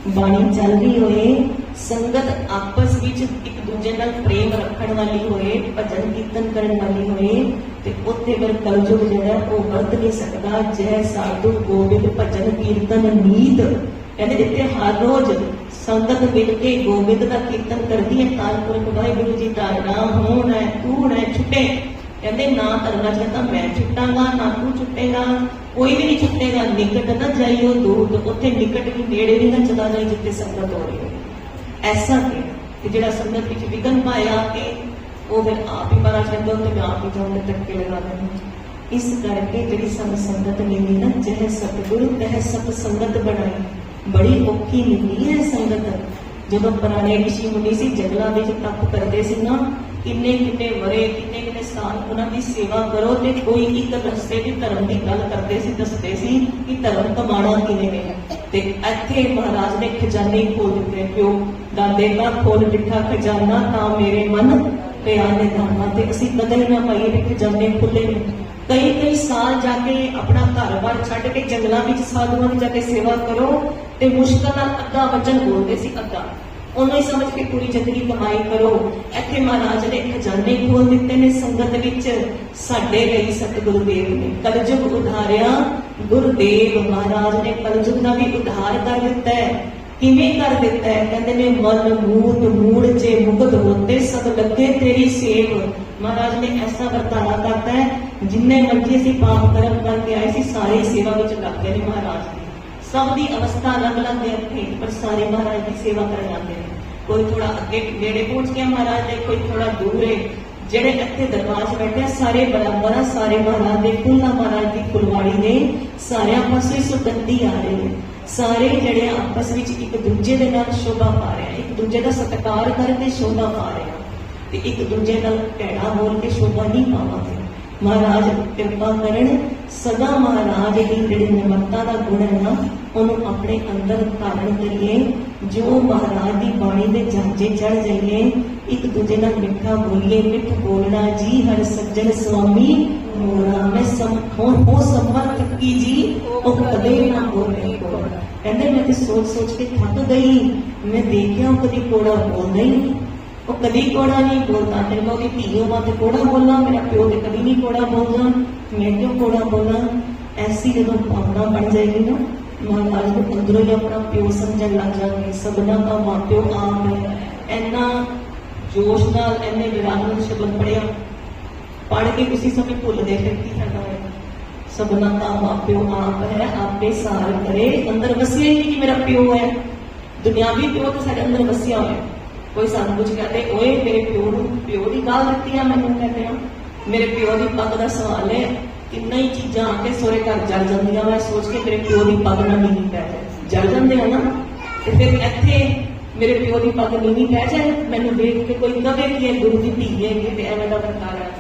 ਬਾਣੀ ਚੱਲ ਰਹੀ ਹੋਏ, ਸੰਗਤ ਆਪਸ ਵਿੱਚ ਇੱਕ ਦੂਜੇ ਨਾਲ ਪ੍ਰੇਮ ਰੱਖਣ ਵਾਲੀ ਹੋਏ, ਭਜਨ ਕੀਰਤਨ ਕਰਨ ਵਾਲੀ ਹੋਏ, ਤੇ ਉੱਥੇ ਫਿਰ ਕਲਯੁਗ ਜਿਹੜਾ ਉਹ ਵਰਤ ਨਹੀਂ ਸਕਦਾ। ਜੈ ਸਾਧੂ ਗੋਬਿੰਦ ਭਜਨ ਕੀਰਤਨ ਨੀਤ ਕਹਿੰਦੇ ਜਿੱਥੇ ਹਰ ਰੋਜ਼ ਸੰਗਤ ਮਿਲ ਕੇ ਗੋਬਿੰਦ ਦਾ ਕੀਰਤਨ ਕਰਦੀ ਹੈ ਕਾਲਪੁਰਖ ਵਾਹਿਗੁਰੂ ਜੀ ਦਾ ਨਾਮ ਹੋਣ ਹੈ ਤੂਣ ਹੈ, ਛੁੱਟੇ। ਕਹਿੰਦੇ ਨਾ ਕਰਨਾ ਚਾਹਤਾ ਮੈਂ ਛੁੱਟਾਂਗਾ, ਨਾ ਤੂੰ ਛੁੱਟੇਗਾ। ਕੋਈ ਵੀ ਨਹੀਂ ਛੁੱਟੇਗਾ, ਨਿਕਟ ਨਾ ਜਾਈਓ ਦੂਰ ਉੱਥੇ ਨਿਕਟ ਵੀ ਨੇੜੇ ਵੀ ਨਾ ਚਲਾ ਜਾਈ ਜਿੱਥੇ ਸੰਗਤ ਹੋ ਰਹੀ ਹੈ ਐਸਾ ਕਿ ਜਿਹੜਾ ਸੰਗਤ ਵਿੱਚ ਵਿਗਨ ਪਾਇਆ ਕਿ ਉਹ ਫਿਰ ਆਪ ਹੀ ਮਹਾਰਾਜ ਕਹਿੰਦੇ ਉਹ ਮੈਂ ਆਪ ਹੀ ਜਾਉਂਦੇ ਧੱਕੇ ਲਗਾ ਦੇਣੇ ਇਸ ਕਰਕੇ ਜਿਹੜੀ ਸੰਗ ਸੰਗਤ ਮਿਲੀ ਨਾ, ਜਹ ਸਤਿਗੁਰੂ, ਤਹ ਸਤ ਸੰਗਤ ਬਣਾਈ। ਬੜੀ ਔਖੀ ਮਿਲੀ ਹੈ ਸੰਗਤ। ਜਦੋਂ ਪੁਰਾਣੇ ਰਿਸ਼ੀ ਮੁਨੀ ਸੀ, ਜੰਗਲਾਂ ਵਿੱਚ ਤਪ ਕਰਦੇ ਸੀ ਨਾ, ਕਿੰਨੇ ਕਿੰਨੇ ਵਰੇ ਕਿੰਨੇ ਕਿੰਨੇ ਸਾਲ ਉਹਨਾਂ ਦੀ ਸੇਵਾ ਕਰੋ ਤੇ ਕੋਈ ਇੱਕ ਰਸਤੇ ਦੀ ਧਰਮ ਦੀ ਗੱਲ ਕਰਦੇ ਸੀ, ਦੱਸਦੇ ਸੀ ਕਿ ਧਰਮ ਕਮਾਣਾ ਕਿਵੇਂ ਹੈ। ਤੇ ਇੱਥੇ ਮਹਾਰਾਜ ਨੇ ਖਜ਼ਾਨੇ ਖੋਲ ਦਿੱਤੇ ਕਿਉਂ ਦਾਦੇ ਦਾ ਖੋਲ ਦਿੱਤਾ ਖਜ਼ਾਨਾ ਤਾਂ ਮੇਰੇ ਮਨ ਪਿਆ ਨੇ ਧਾਮਾ ਤੇ ਅਸੀਂ ਕਦੇ ਨਾ ਪਾਈਏ ਕਿ ਖਜ਼ਾਨੇ ਖੁੱਲੇ ਨੇ ਕਈ ਕਈ ਸਾਲ ਜਾ ਕੇ ਆਪਣਾ ਘਰ-ਬਾਰ ਛੱਡ ਕੇ ਜੰਗਲਾਂ ਵਿੱਚ ਸਾਧੂਆਂ ਦੀ ਜਾ ਕੇ ਸੇਵਾ ਕਰੋ ਤੇ ਮੁਸ਼ਕਲ ਨਾਲ ਅੱਧਾ ਵਚਨ ਬੋਲਦੇ ਸੀ ਅੱਧਾ। ਉਹਨੂੰ ਹੀ ਸਮਝ ਕੇ ਪੂਰੀ ਜ਼ਿੰਦਗੀ ਕਮਾਈ ਕਰੋ। ਇੱਥੇ ਮਹਾਰਾਜ ਨੇ ਖਜ਼ਾਨੇ ਖੋਲ ਦਿੱਤੇ ਨੇ ਸੰਗਤ ਵਿੱਚ। ਸਾਡੇ ਲਈ ਸਤਿਗੁਰੂ ਦੇਵ ਨੇ ਕਲਯੁਗ ਉਧਾਰਿਆ। ਗੁਰਦੇਵ ਮਹਾਰਾਜ ਨੇ ਕਲਯੁਗ ਦਾ ਵੀ ਉਧਾਰ ਕਰ ਦਿੱਤਾ ਹੈ। ਕਿਵੇਂ ਕਰ ਦਿੱਤਾ ਹੈ? ਕਹਿੰਦੇ ਨੇ, ਮਨ ਮੂਤ ਮੂੜ ਜੇ ਮੁਕਤ ਹੋਤੇ, ਸਭ ਲੱਗੇ ਤੇਰੀ ਸੇਵ। ਮਹਾਰਾਜ ਨੇ ਐਸਾ ਵਰਤਾਰਾ ਕਰਤਾ ਹੈ ਜਿੰਨੇ ਮਰਜ਼ੀ ਅਸੀਂ ਪਾਪ ਕਰਮ ਕਰਕੇ ਆਏ ਸੀ, ਸਾਰੇ ਸੇਵਾ ਵਿੱਚ ਲੱਗ ਗਏ ਨੇ ਮਹਾਰਾਜ। ਦੀ ਸਭ ਦੀ ਅਵਸਥਾ ਅਲੱਗ-ਅਲੱਗ ਹੈ ਇੱਥੇ, ਪਰ ਸਾਰੇ ਮਹਾਰਾਜ ਦੀ ਸੇਵਾ ਕਰਨ ਆਉਂਦੇ ਨੇ। ਕੋਈ ਥੋੜਾ ਅੱਗੇ ਨੇੜੇ ਪਹੁੰਚ ਗਿਆ ਮਹਾਰਾਜ ਦੇ ਕੋਈ ਥੋੜਾ ਦੂਰ ਹੈ, ਜਿਹੜੇ ਇੱਥੇ ਦਰਬਾਰ 'ਚ ਬੈਠੇ ਸਾਰੇ ਬਰਾਬਰ ਆ, ਸਾਰੇ ਮਹਾਰਾਜ ਦੇ ਫੁੱਲਾਂ ਮਹਾਰਾਜ ਦੀ ਫੁਲਵਾੜੀ ਨੇ, ਸਾਰਿਆਂ ਪਾਸੇ ਸੁਗੰਧੀ ਆ ਰਹੀ ਹੈ ਸਾਰੇ ਜਿਹੜੇ ਆਪਸ ਵਿੱਚ ਇੱਕ ਦੂਜੇ ਦੇ ਨਾਲ ਸ਼ੋਭਾ ਪਾ ਰਹੇ ਆ, ਇੱਕ ਦੂਜੇ ਦਾ ਸਤਿਕਾਰ ਕਰਕੇ ਸ਼ੋਭਾ ਪਾ ਰਹੇ ਆ। ਤੇ ਇੱਕ ਦੂਜੇ ਨਾਲ ਭੈੜਾ ਬੋਲ ਕੇ ਸ਼ੋਭਾ ਨਹੀਂ ਪਾਵਾਂਗੇ। ਮਹਾਰਾਜ, ਕਿਰਪਾ ਕਰਨ, ਸਦਾ ਮਹਾਰਾਜ ਹੀ ਜਿਹੜੀ ਨਿਮਰਤਾ ਦਾ ਗੁਣ ਹੈ ਨਾ, ਉਹਨੂੰ ਆਪਣੇ ਅੰਦਰ ਧਾਰਨ ਕਰੀਏ, ਜੋ ਮਹਾਰਾਜ ਦੀ ਬਾਣੀ ਦੇ ਜਾਂਜੇ ਚੜ ਜਾਈਏ, ਇੱਕ ਦੂਜੇ ਨਾਲ ਮਿੱਠਾ ਬੋਲੀਏ, ਮਿੱਠ ਬੋਲਣਾ, ਜੀ ਹਰ ਸੱਜਣ ਸੁਆਮੀ, ਮੋਰਾ ਮੈਂ ਸਮ ਹੋ ਹੋ ਸਮਰਥ ਕੀ ਜੀ? ਉਹ ਕਦੇ ਨਾ ਬੋਲੇ ਕੋੜਾ ਕਹਿੰਦੇ, ਮੈਂ ਤੇ ਸੋਚ ਸੋਚ ਕੇ ਥੱਕ ਗਈ, ਮੈਂ ਦੇਖਿਆ ਉਹ ਕਦੀ ਕੋੜਾ ਬੋਲਦਾ ਹੀ ਨਹੀਂ। ਉਹ ਕਦੀ ਕੋੜਾ ਨਹੀਂ ਬੋਲਦਾ ਤੇ ਮੈਂ ਉਹਦੀ ਧੀ ਹੋਵਾਂ ਤੇ ਕੋੜਾ ਬੋਲਾਂ ਮੇਰਾ ਪਿਓ ਤੇ ਕਦੀ ਨਹੀਂ ਕੋੜਾ ਬੋਲਦਾ ਮੈਂ ਕਿਉਂ ਕੋੜਾ ਬੋਲਾਂ ਐਸੀ ਜਦੋਂ ਭਾਵਨਾ ਬਣ ਜਾਏਗੀ ਨਾ ਮਹਾਰਾਜ ਨੂੰ ਅੰਦਰੋਂ ਹੀ ਆਪਣਾ ਪਿਓ ਸਮਝਣ ਲੱਗ ਜਾਵਾਂਗੇ ਸਭਨਾ ਦਾ ਮਾਪਿਓ ਆਪ ਹੈ ਇੰਨਾ ਜੋਸ਼ ਨਾਲ ਇੰਨੇ ਵਿਰਾਗ ਨਾਲ ਸ਼ਬਦ ਪੜਿਆ ਪੜ ਕੇ ਕਿਸੇ ਸਮੇਂ ਭੁੱਲਦੇ ਫਿਰ ਕੀ ਕਰਨਾ ਹੋਏਗਾ ਸਭਨਾ ਦਾ ਮਾਪਿਓ ਆਪ ਹੈ ਆਪੇ ਸਾਰ ਕਰੇ ਅੰਦਰ ਵਸਿਆ ਹੀ ਨਹੀਂ ਕਿ ਮੇਰਾ ਪਿਓ ਹੈ ਦੁਨਿਆਵੀ ਪਿਓ ਤਾਂ ਸਾਡੇ ਅੰਦਰ ਵਸਿਆ ਹੋਇਆ ਕੋਈ ਸਾਨੂੰ ਕੁਝ ਕਹਦੇ, ਓਏ, ਮੇਰੇ ਪਿਓ ਨੂੰ, ਪਿਓ ਦੀ ਗੱਲ ਦਿੱਤੀ ਆ ਮੈਨੂੰ, ਕਹਿੰਦੇ ਆ। ਮੇਰੇ ਪਿਓ ਦੀ ਪੱਗ ਦਾ ਸਵਾਲ ਹੈ ਕਿੰਨਾ ਹੀ ਚੀਜ਼ਾਂ ਆ ਕੇ ਸੋਰੇ ਘਰ ਜਲ ਜਾਂਦੀਆਂ ਮੈਂ ਸੋਚ ਕੇ ਮੇਰੇ ਪਿਓ ਦੀ ਪੱਗ ਨਾ ਨਹੀਂ ਪੈ ਜਾਏ। ਜਲ ਜਾਂਦੇ ਆ ਨਾ, ਤੇ ਫਿਰ ਇੱਥੇ ਮੇਰੇ ਪਿਓ ਦੀ ਪੱਗ ਨਹੀਂ ਪੈ ਜਾਏ। ਮੈਨੂੰ ਦੇਖ ਕੇ ਕੋਈ ਕਵੇ ਕਿ ਇਹ ਗੁਰੂ ਦੀ ਧੀ ਹੈ ਕਿ ਤੇ ਐਵੇਂ ਦਾ ਵਰਤਾਰਾ ਹੈ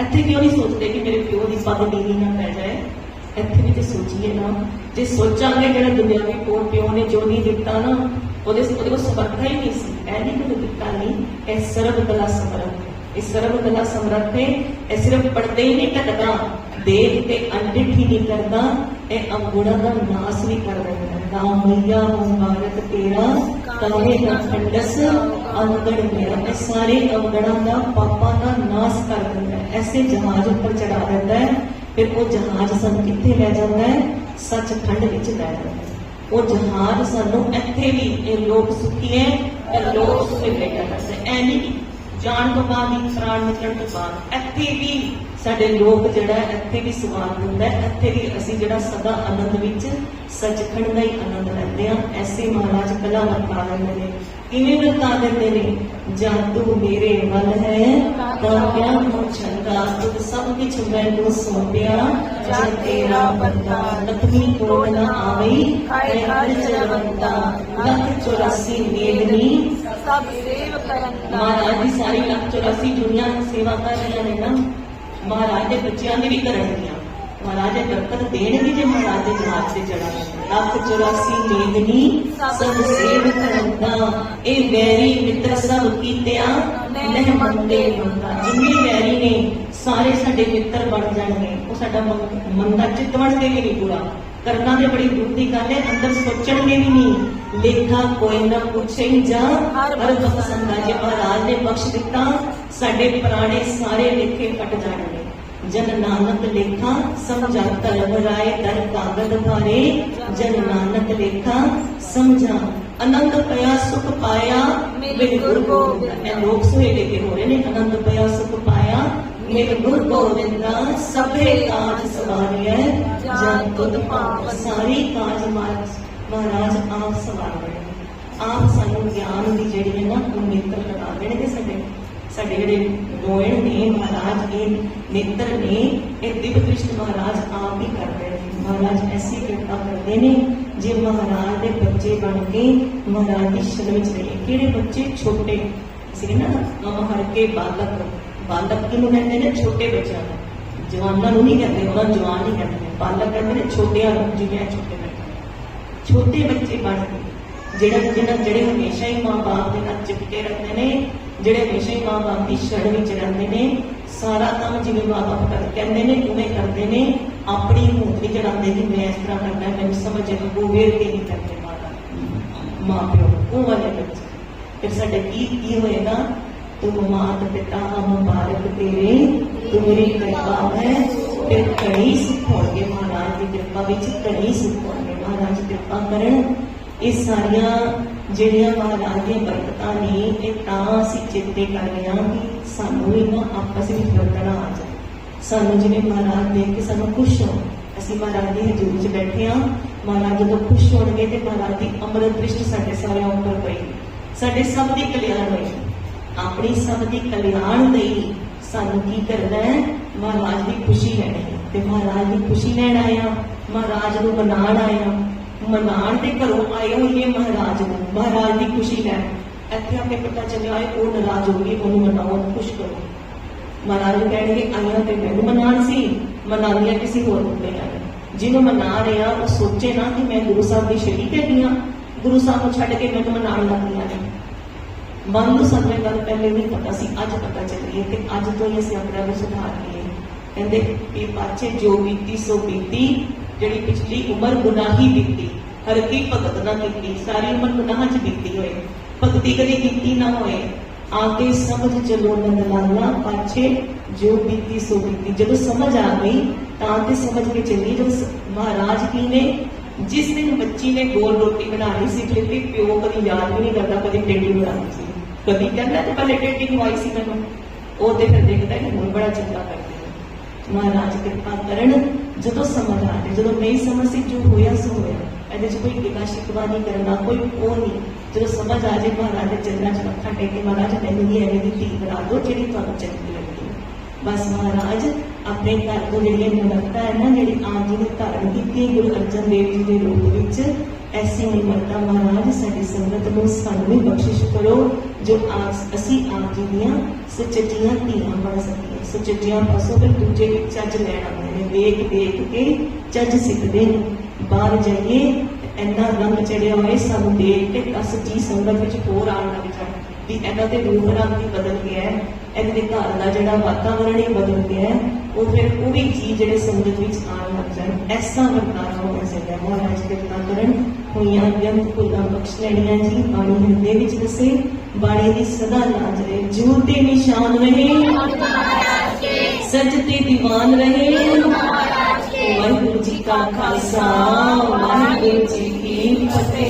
ਇੱਥੇ ਕਿਉਂ ਨਹੀਂ ਸੋਚਦੇ ਕਿ ਮੇਰੇ ਪਿਓ ਦੀ ਪੱਗ ਨਹੀਂ ਨਾ ਪੈ ਜਾਏ? ਇੱਥੇ ਵੀ ਤੇ ਸੋਚੀਏ ਨਾ, ਜੇ ਸੋਚਾਂਗੇ ਜਿਹੜਾ ਦੁਨਿਆਵੀ ਕੋਲ ਪਿਓ ਨੇ ਜੋ ਨਹੀਂ ਦਿੱਤਾ ਨਾ, ਉਹਦੇ ਉਹਦੇ ਕੋਲ ਸਮਰੱਥਾ ਹੀ ਨਹੀਂ ਸੀ। ਇਹ ਨਹੀਂ ਕਿ ਦਿੱਤਾ ਨਹੀਂ, ਇਹ ਸਰਬ ਕਲਾ ਸਮਰੱਥ ਇਹ ਸਰਬ ਕਲਾ ਸਮਰੱਥ ਹੈ, ਇਹ ਸਿਰਫ ਪੜਦੇ ਹੀ ਨਹੀਂ ਟਕਦਾ ਦੇਖ ਤੇ ਅਨਡਿਠ ਹੀ ਨਹੀਂ ਕਰਦਾ, ਇਹ ਅਵਗੁਣਾ ਦਾ ਨਾਸ ਵੀ ਕਰ ਦਿੰਦਾ ਹੈ। ਰਾਮ ਮਈਆ ਮੁਬਾਰਕ ਤੇਰਾ ਕਹੇ ਨਾ ਖੰਡਸ, ਅੰਗੜ ਮੇਰਾ। ਇਹ ਸਾਰੇ ਅੰਗੜਾਂ ਦਾ, ਪਾਪਾਂ ਦਾ ਨਾਸ ਕਰ ਦਿੰਦਾ ਹੈ। ਐਸੇ ਜਹਾਜ਼ ਉੱਪਰ ਚੜਾ ਦਿੰਦਾ ਹੈ। ਫਿਰ ਉਹ ਜਹਾਜ਼ ਸਾਨੂੰ ਕਿੱਥੇ ਲੈ ਜਾਂਦਾ ਹੈ? ਸੱਚਖੰਡ ਵਿੱਚ ਲੈ ਜਾਂਦਾ ਹੈ। ਉਹ ਜਹਾਜ਼ ਸਾਨੂੰ ਇੱਥੇ ਵੀ ਇਹ ਲੋਕ ਸੁਖੀ ਹੈ ਇਹ ਲੋਕ ਸੁਖੀ ਲੈ ਕੇ ਜਾਂਦੇ ਜਾਣ ਤੋਂ ਬਾਅਦ ਪ੍ਰਾਣ ਨਿਕਲਣ ਤੋਂ ਬਾਅਦ ਇੱਥੇ ਵੀ ਸਾਡੇ ਲੋਕ ਜਿਹੜਾ ਇੱਥੇ ਵੀ ਸਵਾਦ ਹੁੰਦਾ ਇੱਥੇ ਵੀ ਅਸੀਂ ਜਿਹੜਾ ਸਦਾ ਆਨੰਦ ਵਿੱਚ ਸੱਚਖੰਡ ਦਾ ਹੀ ਆਨੰਦ ਲੈਂਦੇ ਹਾਂ। ਐਸੀ ਮਹਾਰਾਜ ਕਲਾ ਵਰਤਾ ਦਿੰਦੇ ਨੇ। ਕਿਵੇਂ ਵਰਤਾ ਦਿੰਦੇ ਨੇ? ਜਦ ਤੂੰ ਮੇਰੇ ਵੱਲ ਹੈ ਤਾਂ ਕਿਆ ਹੋ ਚੰਗਾ ਤੁਧ ਸਭ ਕੁਛ ਮੈਨੂੰ ਸੌਂਪਿਆ। ਜਦ ਤੇਰਾ ਬੰਦਾ ਲਖਮੀ ਕੋਲ ਨਾ ਆਵੇ ਖਾਏ ਹਰ ਜਲਵੰਤਾ ਲੱਖ ਚੁਰਾਸੀ ਮੇਦਨੀ ਸਭ ਸੇਵ ਕਰਨ ਦਾ। ਮਹਾਰਾਜ ਦੀ ਸਾਰੀ ਲੱਖ 84 ਦੁਨੀਆ ਸੇਵਾ ਕਰ ਰਹੀਆਂ ਨੇ ਨਾ ਮਹਾਰਾਜ ਦੇ ਬੱਚਿਆਂ ਦੀ ਵੀ ਕਰਨਗੀਆਂ ਮਹਾਰਾਜ ਦੇ ਬਰਕਤ ਦੇਣਗੇ ਜੇ ਮਹਾਰਾਜ ਦੇ ਜਹਾਜ਼ ਤੇ ਚੜਾਂਗੇ ਲੱਖ 84 ਮੇਦਨੀ ਸਭ ਸੇਵ ਕਰਦਾ। ਇਹ ਵੈਰੀ ਮਿੱਤਰ ਸਭ ਕੀਤਿਆਂ ਨਹਿ ਮੰਦੇ ਹੁੰਦਾ। ਜਿੰਨੇ ਵੈਰੀ ਨੇ ਸਾਰੇ ਸਾਡੇ ਮਿੱਤਰ ਬਣ ਜਾਣਗੇ। ਉਹ ਸਾਡਾ ਮੰਦਾ ਚਿੱਤ ਬਣਦੇ ਵੀ ਨਹੀਂ ਪੂਰਾ। ਕਰਨਾ ਤੇ ਬੜੀ ਦੂਰ ਦੀ ਗੱਲ ਹੈ ਅੰਦਰ ਸੋਚਣਗੇ ਵੀ ਨਹੀਂ। ਲੇਖਾ ਕੋਈ ਨਾ ਪੁੱਛੇ ਜਾ ਹਰ ਵਕਤ ਸੰਗਾ ਜੇ ਮਹਾਰਾਜ ਨੇ ਬਖਸ਼ ਦਿੱਤਾ ਸਾਡੇ ਪੁਰਾਣੇ ਸਾਰੇ ਲੇਖੇ ਫਟ ਜਾਣਗੇ। ਜਨ ਨਾਨਕ ਲੇਖਾ ਸਮਝਾ ਧਰਮ ਰਾਏ ਦਰ ਕਾਗਦ ਭਾਰੇ ਜਨ ਨਾਨਕ ਲੇਖਾ ਸਮਝਾ ਆਨੰਦ ਪਿਆ ਸੁਖ ਪਾਇਆ। ਮੇਰੇ ਗੁਰੂ ਗੋਬਿੰਦ। ਇਹ ਲੋਕ ਸੁਹੇਲੇ ਕੇ ਹੋ ਰਹੇ ਨੇ ਆਨੰਦ ਪਿਆ ਸੁਖ ਪਾਇਆ ਮੇਰੇ ਗੁਰੂ ਸਭੇ ਕਾਜ ਸਵਾਰਿਐ, ਜਨ ਤੁਧ ਪਾਵ ਸਾਰੀ ਕਾਜ ਮਹਾਰਾਜ ਆਪ ਸਵਾਰ ਆਪ ਸਾਨੂੰ ਗਿਆਨ ਦੀ ਜਿਹੜੀ ਹੈ ਨਾ, ਉਹ ਨੇਤਰ ਲਗਾ ਦੇਣੇ ਸਾਡੇ। ਸਾਡੇ ਜਿਹੜੇ ਨੋਇਣ ਨੇ ਮਹਾਰਾਜ, ਇਹ ਨੇਤਰ ਨੇ, ਇਹ ਦਿਵ ਕ੍ਰਿਸ਼ਨ ਮਹਾਰਾਜ ਆਪ ਹੀ ਕਰ ਰਹੇ ਨੇ। ਮਹਾਰਾਜ ਐਸੀ ਕਿਰਪਾ ਕਰਦੇ ਨੇ, ਜੇ ਮਹਾਰਾਜ ਦੇ ਬੱਚੇ ਬਣ ਕੇ ਮਹਾਰਾਜ ਦੀ ਸ਼ਰਨ ਵਿੱਚ ਰਹੇ ਕਿਹੜੇ ਬੱਚੇ? ਛੋਟੇ। ਸੀ ਨਾ ਅਮ ਹਰ ਕੇ ਬਾਲਕ। ਬਾਲਕ ਕਿਹਨੂੰ ਕਹਿੰਦੇ ਨੇ? ਛੋਟੇ ਬੱਚਿਆਂ ਨੂੰ। ਜਵਾਨਾਂ ਨੂੰ ਨਹੀਂ ਕਹਿੰਦੇ, ਉਹਨਾਂ ਜਵਾਨ ਨਹੀਂ ਕਹਿੰਦੇ ਬਾਲਕ ਕਹਿੰਦੇ ਨੇ ਛੋਟਿਆਂ ਨੂੰ, ਜਿਵੇਂ ਛੋਟੇ ਬੱਚੇ ਛੋਟੇ ਬੱਚੇ ਬਣ ਜਿਹੜਾ ਜਿਹੜਾ ਜਿਹੜੇ ਹਮੇਸ਼ਾ ਹੀ ਮਾਂ-ਬਾਪ ਦੇ ਨਾਲ ਚਿਪਕੇ ਰਹਿੰਦੇ ਨੇ, ਜਿਹੜੇ ਹਮੇਸ਼ਾ ਹੀ ਮਾਂ-ਬਾਪ ਦੀ ਸ਼ਰਨ ਵਿੱਚ ਰਹਿੰਦੇ ਨੇ, ਸਾਰਾ ਕੰਮ ਜਿਵੇਂ ਮਾਂ-ਬਾਪ ਕਰ ਕਹਿੰਦੇ ਨੇ, ਉਵੇਂ ਕਰਦੇ ਨੇ। ਆਪਣੀ ਹੁੰਦਰੀ ਚੜਾਉਂਦੇ ਕਿ ਮੈਂ ਇਸ ਤਰ੍ਹਾਂ ਕਰਨਾ, ਮੈਨੂੰ ਸਮਝ ਹੈ, ਉਹ ਵੇਰ ਕੇ ਨਹੀਂ ਕਰਦੇ ਮਾਂ ਮਾਂ ਪਿਓ ਉਹ ਵਾਲੇ ਬੱਚੇ। ਫਿਰ ਸਾਡੇ ਕੀ ਕੀ ਹੋਏਗਾ? ਤੂੰ ਮਾਤ ਪਿਤਾ ਮੁਬਾਰਕ ਤੇਰੇ ਤੂੰ ਮੇਰੀ ਕਿਰਪਾ ਹੈ ਤੇ ਕਣੀ ਸੁਖ ਮਹਾਰਾਜ ਦੀ ਕਿਰਪਾ ਵਿੱਚ ਕਣੀ ਸੁਖ ਹੋਣਗੇ ਮਹਾਰਾਜ ਕਿਰਪਾ ਕਰਨ। ਇਹ ਸਾਰੀਆਂ ਜਿਹੜੀਆਂ ਮਹਾਰਾਜ ਦੀਆਂ ਬਰਕਤਾਂ ਨੇ, ਇਹ ਤਾਂ ਅਸੀਂ ਚੇਤੇ ਕਰਦੇ ਹਾਂ ਕਿ ਸਾਨੂੰ ਵੀ ਨਾ ਆਪਸ ਵਿੱਚ ਵਰਤਣਾ ਆ ਜਾਏ। ਸਾਨੂੰ ਜਿਵੇਂ ਮਹਾਰਾਜ ਦੇਖ ਕੇ ਸਾਨੂੰ ਖੁਸ਼ ਹੋ ਅਸੀਂ ਮਹਾਰਾਜ ਦੀ ਹਜ਼ੂਰ 'ਚ ਬੈਠੇ ਹਾਂ, ਮਹਾਰਾਜ ਜਦੋਂ ਖੁਸ਼ ਹੋਣਗੇ ਤੇ ਮਹਾਰਾਜ ਦੀ ਅੰਮ੍ਰਿਤ ਦ੍ਰਿਸ਼ਟ ਸਾਡੇ ਸਾਰਿਆਂ ਉੱਪਰ ਪਏਗੀ ਸਾਡੇ ਸਭ ਦੀ ਕਲਿਆਣ ਹੋਏਗੀ ਆਪਣੀ ਸਭ ਦੀ ਕਲਿਆਣ ਲਈ ਸਾਨੂੰ ਕੀ ਕਰਨਾ ਹੈ? ਮਹਾਰਾਜ ਦੀ ਖੁਸ਼ੀ ਲੈਣੀ ਹੈ। ਤੇ ਮਹਾਰਾਜ ਦੀ ਖੁਸ਼ੀ ਲੈਣ ਆਇਆ ਮਹਾਰਾਜ ਨੂੰ ਮਨਾਉਣ ਆਇਆ ਮਨਾਉਣ ਤੇ ਘਰੋਂ ਆਏ ਹੋਈਏ ਮਹਾਰਾਜ ਨੂੰ। ਮਹਾਰਾਜ ਦੀ ਖੁਸ਼ੀ ਲੈਣ। ਇੱਥੇ ਆ ਕੇ ਪਤਾ ਚੱਲਿਆ ਹੈ ਉਹ ਨਾਰਾਜ਼ ਹੋ ਗਈ ਉਹਨੂੰ ਮਨਾਓ, ਖੁਸ਼ ਕਰੋ। ਮਹਾਰਾਜ ਨੂੰ ਕਹਿਣਗੇ ਆਈਆਂ ਤੇ ਮੈਨੂੰ ਮਨਾਉਣ ਸੀ। ਮਨਾਉਣੀਆਂ ਕਿਸੇ ਹੋਰ ਨੂੰ ਤੇ ਆ ਜਿਹਨੂੰ ਮਨਾ ਰਿਹਾ ਉਹ ਸੋਚੇ ਨਾ ਕਿ ਮੈਂ ਗੁਰੂ ਸਾਹਿਬ ਦੀ ਸ਼ਰੀਕ ਹੈਗੀ ਹਾਂ। ਗੁਰੂ ਸਾਹਿਬ ਨੂੰ ਛੱਡ ਕੇ ਮੈਨੂੰ ਮਨਾਉਣ ਲੱਗੀਆਂ ਨੇ। ਮਨ ਨੂੰ ਸਾਨੂੰ ਇਹ ਗੱਲ ਪਹਿਲੇ ਨਹੀਂ ਪਤਾ ਸੀ ਅੱਜ ਪਤਾ ਚੱਲੀ ਹੈ ਤੇ ਅੱਜ ਤੋਂ ਹੀ ਅਸੀਂ ਆਪਣੇ ਆਪ ਨੂੰ ਸੁਧਾਰ ਲਈਏ ਕਹਿੰਦੇ ਇਹ ਪਾਛੇ ਜੋ ਬੀਤੀ ਸੋ ਬੀਤੀ ਜਿਹੜੀ ਪਿਛਲੀ ਉਮਰ ਗੁਨਾਹੀ ਬੀਤੀ ਹਰ ਕੀ ਭਗਤ ਨਾ ਕੀਤੀ ਸਾਰੀ ਉਮਰ ਗੁਨਾਹਾਂ 'ਚ ਬੀਤੀ ਹੋਏ ਭਗਤੀ ਕਦੀ ਕੀਤੀ ਨਾ ਹੋਏ ਆ ਕੇ ਸਮਝ ਚਲੋ ਨੰਦ ਲਾਲਾ ਪਾਛੇ ਜੋ ਬੀਤੀ ਸੋ ਬੀਤੀ ਜਦੋਂ ਸਮਝ ਆ ਗਈ ਤਾਂ ਤੇ ਸਮਝ ਕੇ ਚੱਲੀ ਜਦੋਂ ਸ- ਮਹਾਰਾਜ ਕੀ ਨੇ ਜਿਸ ਦਿਨ ਬੱਚੀ ਨੇ ਗੋਲ ਰੋਟੀ ਬਣਾਉਣੀ ਸੀ ਫਿਰ ਵੀ ਪਿਓ ਕਦੀ ਯਾਦ ਵੀ ਨਹੀਂ ਕਰਦਾ ਕਦੀ ਟੇਡੀ ਬਣਾਉਣੀ ਸੀ ਕਦੀ ਕਹਿੰਦਾ ਤੇ ਪਹਿਲੇ ਟੇਡੀ ਖਵਾਈ ਸੀ ਮੈਨੂੰ। ਉਹ ਤੇ ਫਿਰ ਦੇਖਦਾ ਕਿ ਹੁਣ ਬੜਾ ਚੰਗਾ ਕਰਦੇ ਨੇ। ਮਹਾਰਾਜ ਕਿਰਪਾ ਕਰਨ, ਜਦੋਂ ਸਮਝ ਆ ਜਾਏ ਜਦੋਂ ਨਹੀਂ ਸਮਝ ਸੀ ਜੋ ਹੋਇਆ, ਸੋ ਹੋਇਆ। ਇਹਦੇ 'ਚ ਕੋਈ ਗਿਲਾ ਸ਼ਿਕਵਾ ਨਹੀਂ ਕਰਨਾ, ਕੋਈ ਉਹ ਨਹੀਂ। ਜਦੋਂ ਸਮਝ ਆ ਜਾਏ ਮਹਾਰਾਜ ਦੇ ਚਰਨਾਂ 'ਚ ਮੱਥਾ ਟੇਕ ਕੇ, ਮਹਾਰਾਜ ਮੈਨੂੰ ਵੀ ਐਵੇਂ ਦੀ ਧੀ ਬਣਾ ਦਿਓ ਜਿਹੜੀ ਤੁਹਾਨੂੰ ਚੰਗੀ ਲੱਗਦੀ ਬਸ ਮਹਾਰਾਜ, ਆਪਣੇ ਘਰ ਤੋਂ ਜਿਹੜੀਆਂ ਨਿਮਰਤਾ ਹੈ ਨਾ, ਜਿਹੜੀ ਆਪ ਜੀ ਨੇ ਧਾਰਨ ਕੀਤੀ ਗੁਰੂ ਅਰਜਨ ਦੇਵ ਜੀ ਦੇ ਰੂਪ ਵਿੱਚ ਐਸੀ ਨਿਮਰਤਾ ਮਹਾਰਾਜ ਸਾਡੀ ਸੰਗਤ ਨੂੰ ਸਾਨੂੰ ਵੀ ਬਖਸ਼ਿਸ਼ ਕਰੋ, ਜੋ ਆਪ ਅਸੀਂ ਆਪ ਜੀ ਦੀਆਂ ਸੱਚੀਆਂ ਧੀਆਂ ਬਣ ਸਕੀਏ ਸੱਚੀਆਂ ਪਾਸੋਂ ਫਿਰ ਦੂਜੇ ਵੀ ਚੱਜ ਲੈਣ ਆਉਂਦੇ ਨੇ। ਵੇਖ ਵੇਖ ਕੇ ਚੱਜ ਸਿੱਖਦੇ ਨੇ। ਬਾਹਰ ਜਾਈਏ, ਇੰਨਾ ਰੰਗ ਚੜਿਆ ਹੋਏ ਸਾਨੂੰ ਦੇਖ ਕੇ ਦਸ ਸੰਗਤ ਵਿੱਚ ਹੋਰ ਆਉਣ ਲੱਗ ਜਾਣ। ਵੀ ਇਹਨਾਂ ਦੇ ਰੂਪ ਰੰਗ ਵੀ ਬਦਲ ਗਿਆ ਹੈ। ਇਹਨਾਂ ਘਰ ਦਾ ਜਿਹੜਾ ਵਾਤਾਵਰਣ ਹੀ ਬਦਲ ਗਿਆ ਹੈ, ਉਹ ਫਿਰ ਉਹ ਵੀ ਜੀ ਜਿਹੜੇ ਸੰਗਤ ਵਿੱਚ ਆਉਣ ਲੱਗ ਜਾਣ। ਐਸਾ ਵਰਤਾਰਾ ਹੋਣਾ ਚਾਹੀਦਾ ਹੈ। ਮਹਾਰਾਜ ਕਿਰਪਾ ਕਰਨ ਹੋਈਆਂ ਬੇਅੰਤ ਭੁੱਲਾਂ ਬਖਸ਼ ਲੈਣੀਆਂ ਜੀ। ਬਾਣੀ ਹਿਰਦੇ ਵਿੱਚ ਵਸੇ ਬਾਣੀ ਦੀ ਸਦਾ ਲਾਜ ਰਹੇ। ਜੂਰ ਤੇ ਨਿਸ਼ਾਨ ਰਹੇ। ਸੱਚ ਤੇ ਦੀਵਾਨ ਰਹੇ। ਵਾਹਿਗੁਰੂ ਜੀ ਕਾ ਖਾਲਸਾ। ਵਾਹਿਗੁਰੂ ਜੀ ਕੀ ਫਤਿਹ।